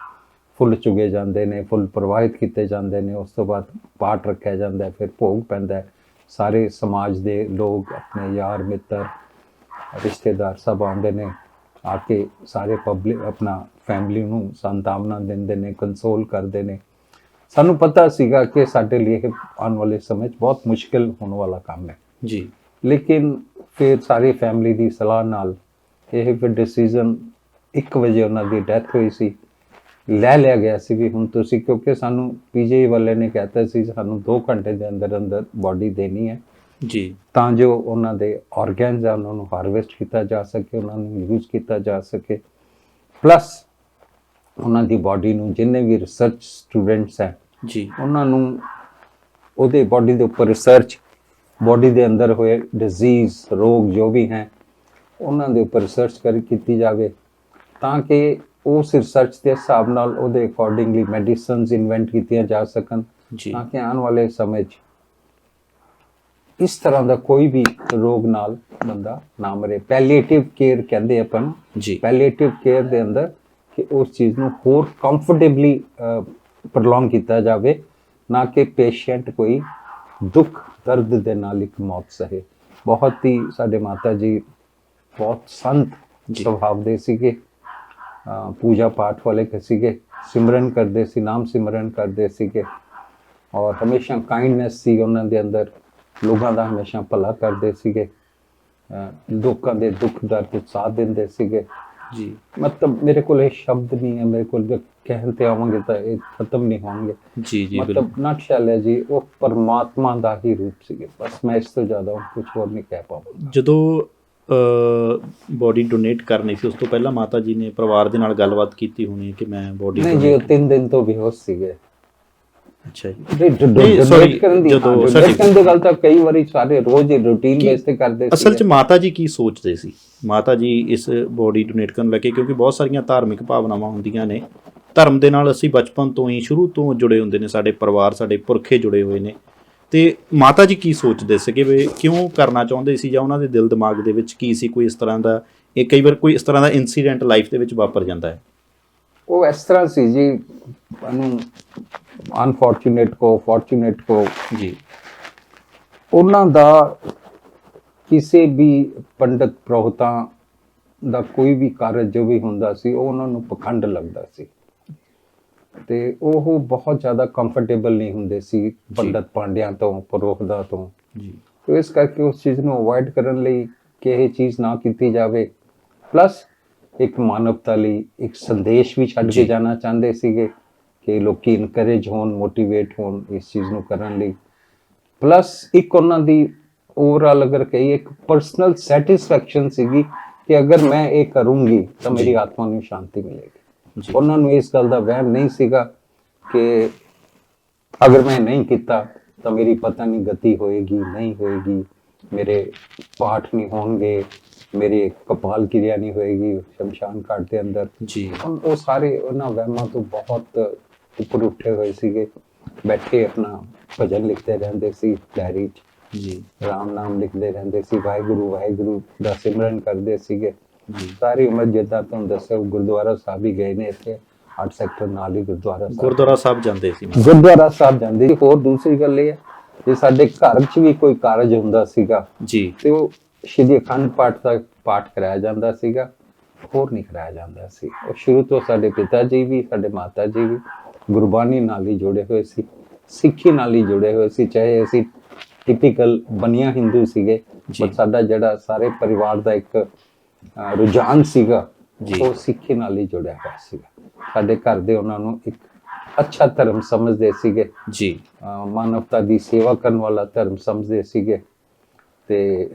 ਫੁੱਲ ਚੁਗੇ ਜਾਂਦੇ ਨੇ ਫੁੱਲ ਪ੍ਰਵਾਹਿਤ ਕੀਤੇ ਜਾਂਦੇ ਨੇ। ਉਸ ਤੋਂ ਬਾਅਦ ਪਾਠ ਰੱਖਿਆ ਜਾਂਦਾ ਫਿਰ ਭੋਗ ਪੈਂਦਾ। ਸਾਰੇ ਸਮਾਜ ਦੇ ਲੋਕ ਆਪਣੇ ਯਾਰ ਮਿੱਤਰ ਰਿਸ਼ਤੇਦਾਰ ਸਭ ਆਉਂਦੇ ਨੇ। ਆ ਕੇ ਸਾਰੇ ਪਬਲਿਕ ਆਪਣਾ ਫੈਮਿਲੀ ਨੂੰ ਸੰਤਾਵਨਾ ਦਿੰਦੇ ਨੇ ਕੰਸੋਲ ਕਰਦੇ ਨੇ। ਸਾਨੂੰ ਪਤਾ ਸੀਗਾ ਕਿ ਸਾਡੇ ਲਈ ਇਹ ਆਉਣ ਵਾਲੇ ਸਮੇਂ 'ਚ ਬਹੁਤ ਮੁਸ਼ਕਿਲ ਹੋਣ ਵਾਲਾ ਕੰਮ ਹੈ। ਜੀ। ਲੇਕਿਨ ਫਿਰ ਸਾਰੀ ਫੈਮਿਲੀ ਦੀ ਸਲਾਹ ਨਾਲ ਇਹ ਫਿਰ ਡਿਸੀਜਨ 1 ਵਜੇ ਉਹਨਾਂ ਦੀ ਡੈਥ ਹੋਈ ਸੀ। ਲੈ ਲਿਆ ਗਿਆ ਸੀ ਵੀ ਹੁਣ ਤੁਸੀਂ ਕਿਉਂਕਿ ਸਾਨੂੰ ਪੀਜੀ ਵਾਲੇ ਨੇ ਕਹਿਤਾ ਸੀ ਸਾਨੂੰ 2 ਘੰਟੇ ਦੇ ਅੰਦਰ ਅੰਦਰ ਬਾਡੀ ਦੇਣੀ ਹੈ। ਜੀ। ਤਾਂ ਜੋ ਉਹਨਾਂ ਦੇ ਆਰਗਨਸ ਆ ਉਹਨਾਂ ਨੂੰ ਹਾਰਵੈਸਟ ਕੀਤਾ ਜਾ ਸਕੇ ਉਹਨਾਂ ਨੂੰ ਯੂਜ਼ ਕੀਤਾ ਜਾ ਸਕੇ। ਪਲੱਸ ਉਹਨਾਂ ਦੀ ਬਾਡੀ ਨੂੰ ਜਿੰਨੇ ਵੀ ਰਿਸਰਚ ਸਟੂਡੈਂਟਸ ਹੈ ਜੀ। ਉਹਨਾਂ ਨੂੰ ਉਹਦੇ ਬਾਡੀ ਦੇ ਉੱਪਰ ਰਿਸਰਚ ਬਾਡੀ ਦੇ ਅੰਦਰ ਹੋਏ ਡਿਜ਼ੀਜ਼ ਰੋਗ ਜੋ ਵੀ ਹੈ ਉਹਨਾਂ ਦੇ ਉੱਪਰ ਰਿਸਰਚ ਕਰ ਕੀਤੀ ਜਾਵੇ ਤਾਂ ਕਿ ਉਸ ਰਿਸਰਚ ਦੇ ਹਿਸਾਬ ਨਾਲ ਉਹਦੇ ਅਕੋਰਡਿੰਗਲੀ ਮੈਡੀਸਿਨਸ ਇਨਵੈਂਟ ਕੀਤੀਆਂ ਜਾ ਸਕਣ ਜੀ। ਤਾਂ ਕਿ ਆਉਣ ਵਾਲੇ ਸਮੇਂ 'ਚ ਇਸ ਤਰ੍ਹਾਂ ਦਾ ਕੋਈ ਵੀ ਰੋਗ ਨਾਲ ਬੰਦਾ ਨਾ ਮਰੇ। ਪੈਲੀਏਟਿਵ ਕੇਅਰ ਕਹਿੰਦੇ ਆਪਾਂ ਜੀ। ਪੈਲੀਏਟਿਵ ਕੇਅਰ ਦੇ ਅੰਦਰ ਕਿ ਉਸ ਚੀਜ਼ ਨੂੰ ਹੋਰ ਕੰਫਰਟੇਬਲੀ ਪ੍ਰੋਲੋਂਗ ਕੀਤਾ ਜਾਵੇ ਨਾ ਕਿ ਪੇਸ਼ੈਂਟ ਕੋਈ ਦੁੱਖ ਦਰਦ ਦੇ ਨਾਲ ਇੱਕ ਮੌਤ ਸਹੇ। ਬਹੁਤ ਹੀ ਸਾਡੇ ਮਾਤਾ ਜੀ ਬਹੁਤ ਸੰਤ ਜੀ। ਸੁਭਾਅ ਦੇ ਸੀਗੇ। ਪੂਜਾ ਪਾਠ ਵਾਲੇ ਸੀਗੇ ਸਿਮਰਨ ਕਰਦੇ ਸੀ ਨਾਮ ਸਿਮਰਨ ਕਰਦੇ ਸੀਗੇ। ਔਰ ਹਮੇਸ਼ਾ ਕਾਈਂਡਨੈਸ ਸੀ ਉਹਨਾਂ ਦੇ ਅੰਦਰ ਲੋਕਾਂ ਦਾ ਹਮੇਸ਼ਾ ਭਲਾ ਕਰਦੇ ਸੀਗੇ। ਲੋਕਾਂ ਦੇ ਦੁੱਖ ਦਰਦ ਸਾਥ ਦਿੰਦੇ ਸੀਗੇ। ਜੀ। ਮਤਲਬ ਮੇਰੇ ਕੋਲ ਇਹ ਸ਼ਬਦ ਨਹੀਂ ਹੈ ਮੇਰੇ ਕੋਲ ਜੇ ਕਹਿਣ ਤੇ ਆਵਾਂਗੇ ਤਾਂ ਇਹ ਖਤਮ ਨਹੀਂ ਹੋਣਗੇ। ਜੀ ਜੀ ਮਤਲਬ ਨਟਸ਼ਲ ਹੈ ਜੀ ਉਹ ਪਰਮਾਤਮਾ ਦਾ ਹੀ ਰੂਪ ਸੀਗੇ। ਬਸ ਮੈਂ ਇਸ ਤੋਂ ਜ਼ਿਆਦਾ ਕੁਝ ਹੋਰ ਨਹੀਂ ਕਹਿ ਪਾਵਾਂਗਾ। ਜਦੋਂ ਬੋਡੀ ਡੋਨੇਟ ਕਰਨੀ ਸੀ ਉਸ ਤੋਂ ਪਹਿਲਾਂ ਮਾਤਾ ਜੀ ਨੇ ਪਰਿਵਾਰ ਦੇ ਨਾਲ ਗੱਲਬਾਤ ਕੀਤੀ ਹੋਣੀ ਕਿ ਮੈਂ ਬੋਡੀ ਨਹੀਂ ਜੀ ਉਹ ਤਿੰਨ ਦਿਨ ਤੋਂ ਬੇਹੋਸ਼ ਸੀਗੇ। ਅੱਛਾ ਜੀ। ਨਹੀਂ ਨਹੀਂ, sorry, ਡੋਨੇਟ ਕਰਨ ਦੀ ਜਦੋਂ ਜਦੋਂ sorry। ਕਰਨ ਦੀ ਗੱਲ ਤਾਂ ਕਈ ਵਾਰੀ ਸਾਰੇ ਰੋਜ਼ ਹੀ ਰੂਟੀਨ ਬੇਸ ਤੇ ਕਰਦੇ ਅਸਲ 'ਚ ਸੀਗੇ। ਮਾਤਾ ਜੀ ਕੀ ਸੋਚਦੇ ਸੀ? ਮਾਤਾ ਜੀ ਇਸ ਬੋਡੀ ਡੋਨੇਟ ਕਰਨ ਲੱਗੇ ਕਿਉਂਕਿ ਬਹੁਤ ਸਾਰੀਆਂ ਧਾਰਮਿਕ ਭਾਵਨਾਵਾਂ ਹੁੰਦੀਆਂ ਨੇ। ਧਰਮ ਦੇ ਨਾਲ ਅਸੀਂ ਬਚਪਨ ਤੋਂ ਹੀ ਸ਼ੁਰੂ ਤੋਂ ਜੁੜੇ ਹੁੰਦੇ ਨੇ ਸਾਡੇ ਪਰਿਵਾਰ ਸਾਡੇ ਪੁਰਖੇ ਜੁੜੇ ਹੋਏ ਨੇ। ਤੇ ਮਾਤਾ ਜੀ ਕੀ ਸੋਚਦੇ ਸੀਗੇ ਵੀ ਕਿਉਂ ਕਰਨਾ ਚਾਹੁੰਦੇ ਸੀ ਜਾਂ ਉਹਨਾਂ ਦੇ ਦਿਲ ਦਿਮਾਗ ਦੇ ਵਿੱਚ ਕੀ ਸੀ? ਕੋਈ ਇਸ ਤਰ੍ਹਾਂ ਦਾ ਇਹ ਕਈ ਵਾਰ ਕੋਈ ਇਸ ਤਰ੍ਹਾਂ ਦਾ ਇਨਸੀਡੈਂਟ ਲਾਈਫ ਦੇ ਵਿੱਚ ਵਾਪਰ ਜਾਂਦਾ ਹੈ। ਉਹ ਇਸ ਤਰ੍ਹਾਂ ਸੀ ਜੀ ਨੂੰ ਅਨਫੋਰਚੂਨੇਟ ਕੋ ਫੋਰਚੂਨੇਟ ਕੋ। ਜੀ। ਉਹਨਾਂ ਦਾ ਕਿਸੇ ਵੀ ਪੰਡਤ ਪ੍ਰੋਹਤਾਂ ਦਾ ਕੋਈ ਵੀ ਕਾਰਜ ਜੋ ਵੀ ਹੁੰਦਾ ਸੀ ਉਹ ਉਹਨਾਂ ਨੂੰ ਪਖੰਡ ਲੱਗਦਾ ਸੀ। ਤੇ ਉਹ ਬਹੁਤ ਜ਼ਿਆਦਾ ਕੰਫਰਟੇਬਲ ਨਹੀਂ ਹੁੰਦੇ ਸੀ ਪੰਡਤ ਪਾਂਡਿਆਂ ਤੋਂ ਪ੍ਰੋਹਦਾ ਤੋਂ। ਜੀ। ਤੇ ਇਸ ਕਰਕੇ ਉਸ ਚੀਜ਼ ਨੂੰ ਅਵੋਇਡ ਕਰਨ ਲਈ ਕਿ ਇਹ ਚੀਜ਼ ਨਾ ਕੀਤੀ ਜਾਵੇ। ਪਲੱਸ ਇੱਕ ਮਾਨਵਤਾ ਲਈ ਇੱਕ ਸੰਦੇਸ਼ ਵੀ ਛੱਡ। ਕੇ ਜਾਣਾ ਚਾਹੁੰਦੇ ਸੀਗੇ। ਕਿ ਲੋਕੀ ਇਨਕਰੇਜ ਹੋਣ ਮੋਟੀਵੇਟ ਹੋਣ ਇਸ ਚੀਜ਼ ਨੂੰ ਕਰਨ ਲਈ। ਪਲੱਸ ਇੱਕ ਉਹਨਾਂ ਦੀ ਓਵਰਆਲ ਅਗਰ ਕਹੀਏ ਇੱਕ ਪਰਸਨਲ ਸੈਟੀਸਫੈਕਸ਼ਨ ਸੀਗੀ ਕਿ ਅਗਰ ਮੈਂ ਇਹ ਕਰੂੰਗੀ ਤਾਂ ਮੇਰੀ ਆਤਮਾ ਨੂੰ ਸ਼ਾਂਤੀ ਮਿਲੇਗੀ। ਉਹਨਾਂ ਨੂੰ ਇਸ ਗੱਲ ਦਾ ਵਹਿਮ ਨਹੀਂ ਸੀਗਾ ਕਿ ਅਗਰ ਮੈਂ ਨਹੀਂ ਕੀਤਾ ਤਾਂ ਮੇਰੀ ਪਤਾ ਨਹੀਂ ਗਤੀ ਹੋਏਗੀ ਨਹੀਂ ਹੋਏਗੀ ਮੇਰੇ ਪਾਠ ਨਹੀਂ ਹੋਣਗੇ ਮੇਰੇ ਕਪਾਲ ਕਿਰਿਆ ਨਹੀਂ ਹੋਏਗੀ ਸ਼ਮਸ਼ਾਨ ਘਾਟ ਦੇ ਅੰਦਰ। ਜੀ। ਉਹ ਸਾਰੇ ਉਹਨਾਂ ਵਹਿਮਾਂ ਤੋਂ ਬਹੁਤ ਉੱਪਰ ਉੱਠੇ ਹੋਏ ਸੀਗੇ ਬੈਠੇ ਆਪਣਾ ਭਜਨ ਲਿਖਦੇ ਰਹਿੰਦੇ ਸੀ ਡਾਇਰੀ 'ਚ। ਜੀ। ਰਾਮ ਨਾਮ ਲਿਖਦੇ ਰਹਿੰਦੇ ਸੀ ਵਾਹਿਗੁਰੂ ਵਾਹਿਗੁਰੂ ਦਾ ਸਿਮਰਨ ਕਰਦੇ ਸੀਗੇ। ਸਾਰੀ ਉਮਰ ਜਿੱਦਾਂ ਤੁਹਾਨੂੰ ਦੱਸਿਆ ਗੁਰਦੁਆਰਾ ਸਾਹਿਬ ਹੀ ਗਏ ਨੇ ਇੱਥੇ। 8 ਸੈਕਟਰ ਨਾਲ ਹੀ ਗੁਰਦੁਆਰਾ ਸਾਹਿਬ। ਗੁਰਦੁਆਰਾ ਸਾਹਿਬ ਜਾਂਦੇ ਸੀ। ਗੁਰਦੁਆਰਾ ਸਾਹਿਬ ਜਾਂਦੇ ਸੀ। ਹੋਰ ਦੂਸਰੀ ਗੱਲ ਇਹ ਹੈ ਜੇ ਸਾਡੇ ਘਰ 'ਚ ਵੀ ਕੋਈ ਕਾਰਜ ਹੁੰਦਾ ਸੀਗਾ ਜੀ। ਤੇ ਉਹ ਸ਼੍ਰੀ ਅਖੰਡ ਪਾਠ ਦਾ ਪਾਠ ਕਰਾਇਆ ਜਾਂਦਾ ਸੀਗਾ ਹੋਰ ਨਹੀਂ ਕਰਾਇਆ ਜਾਂਦਾ ਸੀ। ਉਹ ਸ਼ੁਰੂ ਤੋਂ ਸਾਡੇ ਪਿਤਾ ਜੀ ਵੀ ਸਾਡੇ ਮਾਤਾ ਜੀ ਵੀ ਗੁਰਬਾਣੀ ਨਾਲ ਹੀ ਜੁੜੇ ਹੋਏ ਸੀ ਸਿੱਖੀ ਨਾਲ ਹੀ ਜੁੜੇ ਹੋਏ ਸੀ ਚਾਹੇ ਅਸੀਂ ਟਿਪੀਕਲ ਬਨੀਆ ਹਿੰਦੂ ਸੀਗੇ। ਪਰ ਸਾਡਾ ਜਿਹੜਾ ਸਾਰੇ ਪਰਿਵਾਰ ਦਾ ਇੱਕ ਰੁਝਾਨ ਸੀਗਾ ਜੀ। ਉਹ ਸਿੱਖੀ ਨਾਲ ਹੀ ਜੁੜਿਆ ਹੋਇਆ ਸੀਗਾ। ਸਾਡੇ ਘਰ ਦੇ ਉਹਨਾਂ ਨੂੰ ਇੱਕ ਅੱਛਾ ਧਰਮ ਸਮਝਦੇ ਸੀਗੇ। ਜੀ। ਮਾਨਵਤਾ ਦੀ ਸੇਵਾ ਕਰਨ ਵਾਲਾ ਧਰਮ ਸਮਝਦੇ ਸੀਗੇ। ਤੇ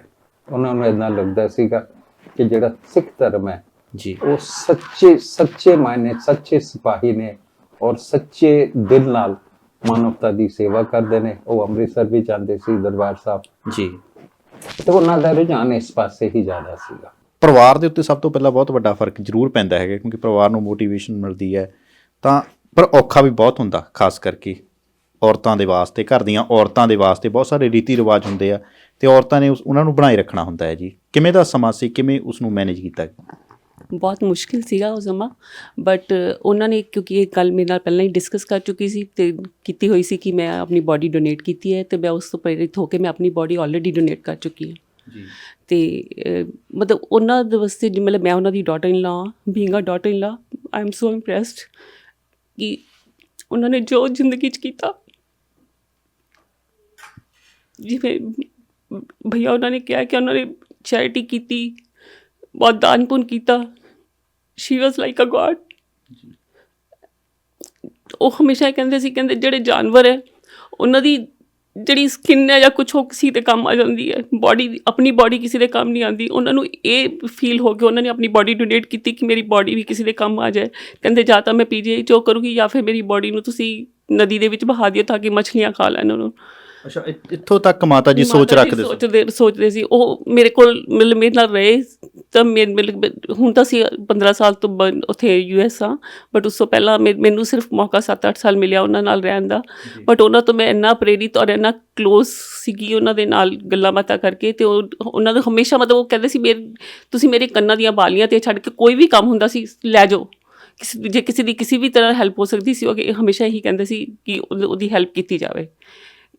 ਉਹਨਾਂ ਨੂੰ ਇਦਾਂ ਲੱਗਦਾ ਸੀਗਾ ਕਿ ਜਿਹੜਾ ਸਿੱਖ ਧਰਮ ਹੈ ਜੀ। ਉਹ ਸੱਚੇ ਸੱਚੇ ਮਾਇਨੇ ਸੱਚੇ ਸਿਪਾਹੀ ਨੇ ਔਰ ਸੱਚੇ ਦਿਲ ਨਾਲ ਮਾਨਵਤਾ ਦੀ ਸੇਵਾ ਕਰਦੇ ਨੇ। ਉਹ ਅੰਮ੍ਰਿਤਸਰ ਵੀ ਜਾਂਦੇ ਸੀ ਦਰਬਾਰ ਸਾਹਿਬ। ਜੀ। ਤੇ ਉਹਨਾਂ ਦਾ ਰੁਝਾਨ ਇਸ ਪਾਸੇ ਹੀ ਜ਼ਿਆਦਾ ਸੀਗਾ। ਪਰਿਵਾਰ ਦੇ ਉੱਤੇ ਸਭ ਤੋਂ ਪਹਿਲਾਂ ਬਹੁਤ ਵੱਡਾ ਫ਼ਰਕ ਜ਼ਰੂਰ ਪੈਂਦਾ ਹੈਗਾ ਕਿਉਂਕਿ ਪਰਿਵਾਰ ਨੂੰ ਮੋਟੀਵੇਸ਼ਨ ਮਿਲਦੀ ਹੈ। ਤਾਂ ਪਰ ਔਖਾ ਵੀ ਬਹੁਤ ਹੁੰਦਾ ਖਾਸ ਕਰਕੇ ਔਰਤਾਂ ਦੇ ਵਾਸਤੇ ਘਰ ਦੀਆਂ ਔਰਤਾਂ ਦੇ ਵਾਸਤੇ ਬਹੁਤ ਸਾਰੇ ਰੀਤੀ ਰਿਵਾਜ ਹੁੰਦੇ ਆ। ਤੇ ਔਰਤਾਂ ਨੇ ਉਸ- ਉਹਨਾਂ ਨੂੰ ਬਣਾਈ ਰੱਖਣਾ ਹੁੰਦਾ ਹੈ ਜੀ। ਕਿਵੇਂ ਦਾ ਸਮਾਂ ਸੀ ਕਿਵੇਂ ਉਸ ਨੂੰ ਮੈਨੇਜ ਕੀਤਾ ਬਹੁਤ ਮੁਸ਼ਕਿਲ ਸੀਗਾ ਉਹ ਸਮਾਂ। ਬਟ ਉਹਨਾਂ ਨੇ ਕਿਉਂਕਿ ਇਹ ਗੱਲ ਮੇਰੇ ਨਾਲ ਪਹਿਲਾਂ ਹੀ ਡਿਸਕਸ ਕਰ ਚੁੱਕੀ ਸੀ ਤੇ ਕੀਤੀ ਹੋਈ ਸੀ ਕਿ ਮੈਂ ਆਪਣੀ ਬਾਡੀ ਡੋਨੇਟ ਕੀਤੀ ਹੈ ਤੇ ਮੈਂ ਉਸ ਤੋਂ ਪ੍ਰੇਰਿਤ ਹੋ ਕੇ ਮੈਂ ਆਪਣੀ ਬਾਡੀ ਆਲਰੇਡੀ ਡੋਨੇਟ ਕਰ ਚੁੱਕੀ ਹਾਂ। ਜੀ। ਤੇ ਮਤਲਬ ਉਹਨਾਂ ਦੇ ਵਾਸਤੇ ਜਿਵੇਂ ਮਤਲਬ ਮੈਂ ਉਹਨਾਂ ਦੀ ਡਾਟਰ ਇਨ ਲਾ ਬੀਇੰਗ ਅ ਡਾਟਰ ਇਨ ਲਾ ਆਈ ਐਮ ਸੋ ਇੰਪ੍ਰੈਸਡ ਕਿ ਉਹਨਾਂ ਨੇ ਜੋ ਜ਼ਿੰਦਗੀ 'ਚ ਕੀਤਾ। ਜਿਵੇਂ ਭਈਆ ਉਹਨਾਂ ਨੇ ਕਿਹਾ ਕਿ ਉਹਨਾਂ ਨੇ ਚੈਰਿਟੀ ਕੀਤੀ ਬਹੁਤ ਦਾਨ ਪੁੰਨ ਕੀਤਾ। She was like a god ਉਹ ਹਮੇਸ਼ਾ ਇਹ ਕਹਿੰਦੇ ਸੀ, ਕਹਿੰਦੇ ਜਿਹੜੇ ਜਾਨਵਰ ਹੈ, ਉਹਨਾਂ ਦੀ ਜਿਹੜੀ ਸਕਿਨ ਹੈ ਜਾਂ ਕੁਝ ਉਹ ਕਿਸੇ 'ਤੇ ਕੰਮ ਆ ਜਾਂਦੀ ਹੈ ਬਾਡੀ ਆਪਣੀ ਬਾਡੀ ਕਿਸੇ ਦੇ ਕੰਮ ਨਹੀਂ ਆਉਂਦੀ। ਉਹਨਾਂ ਨੂੰ ਇਹ ਫੀਲ ਹੋ ਕੇ ਉਹਨਾਂ ਨੇ ਆਪਣੀ ਬਾਡੀ ਡੋਨੇਟ ਕੀਤੀ ਕਿ ਮੇਰੀ ਬਾਡੀ ਵੀ ਕਿਸੇ ਦੇ ਕੰਮ ਆ ਜਾਏ। ਕਹਿੰਦੇ, ਜਾਂ ਤਾਂ ਮੈਂ ਪੀਜੀਆਈ ਚੋ ਕਰੂੰਗੀ ਜਾਂ ਫਿਰ ਮੇਰੀ ਬਾਡੀ ਨੂੰ ਤੁਸੀਂ ਨਦੀ ਦੇ ਵਿੱਚ ਬਹਾ ਦਿਓ ਤਾਂ ਕਿ ਮੱਛਲੀਆਂ ਖਾ ਲੈਣ ਉਹਨੂੰ। ਅੱਛਾ ਇ- ਇੱਥੋਂ ਤੱਕ ਮਾਤਾ ਜੀ ਸੋਚ ਮਾਤਾ ਜੀ ਰੱਖਦੇ ਸੀ? ਸੋਚਦੇ ਸੋਚਦੇ ਸੀ ਉਹ ਮੇਰੇ ਕੋਲ ਮਿਲ ਮੇਰੇ ਨਾਲ ਰਹੇ ਤਾਂ ਮੇਰੇ ਮਿਲ ਹੁਣ ਤਾਂ ਸੀ 15 ਸਾਲ ਤੋਂ ਬ- ਉੱਥੇ ਯੂਐਸ ਆ ਬਟ ਉਸ ਤੋਂ ਪਹਿਲਾਂ ਮੈ- ਮੈਨੂੰ ਸਿਰਫ ਮੌਕਾ 7-8 ਸਾਲ ਮਿਲਿਆ ਉਹਨਾਂ ਨਾਲ ਰਹਿਣ ਦਾ ਬਟ ਉਹਨਾਂ ਤੋਂ ਮੈਂ ਇੰਨਾ ਪ੍ਰੇਰਿਤ ਔਰ ਇੰਨਾ ਕਲੋਜ਼ ਸੀਗੀ ਉਹਨਾਂ ਦੇ ਨਾਲ ਗੱਲਾਂ ਬਾਤਾਂ ਕਰਕੇ ਤੇ ਉਹ ਉਹਨਾਂ ਦਾ ਹਮੇਸ਼ਾ ਮਤਲਬ ਉਹ ਕਹਿੰਦੇ ਸੀ ਮੇਰੇ ਤੁਸੀਂ ਮੇਰੇ ਕੰਨਾਂ ਦੀਆਂ ਬਾਲੀਆਂ ਤੇ ਛੱਡ ਕੇ ਕੋਈ ਵੀ ਕੰਮ ਹੁੰਦਾ ਸੀ ਲੈ ਜਾਓ। ਕਿਸੇ ਜੇ ਕਿਸੇ ਦੀ ਕਿਸੇ ਵੀ ਤਰ੍ਹਾਂ ਹੈਲਪ ਹੋ ਸਕਦੀ ਸੀ ਉਹ ਕਿ ਹਮੇਸ਼ਾ ਹੀ ਕਹਿੰਦੇ ਸੀ ਕਿ ਉਹਦੀ ਹੈਲਪ ਕੀਤੀ ਜਾਵੇ।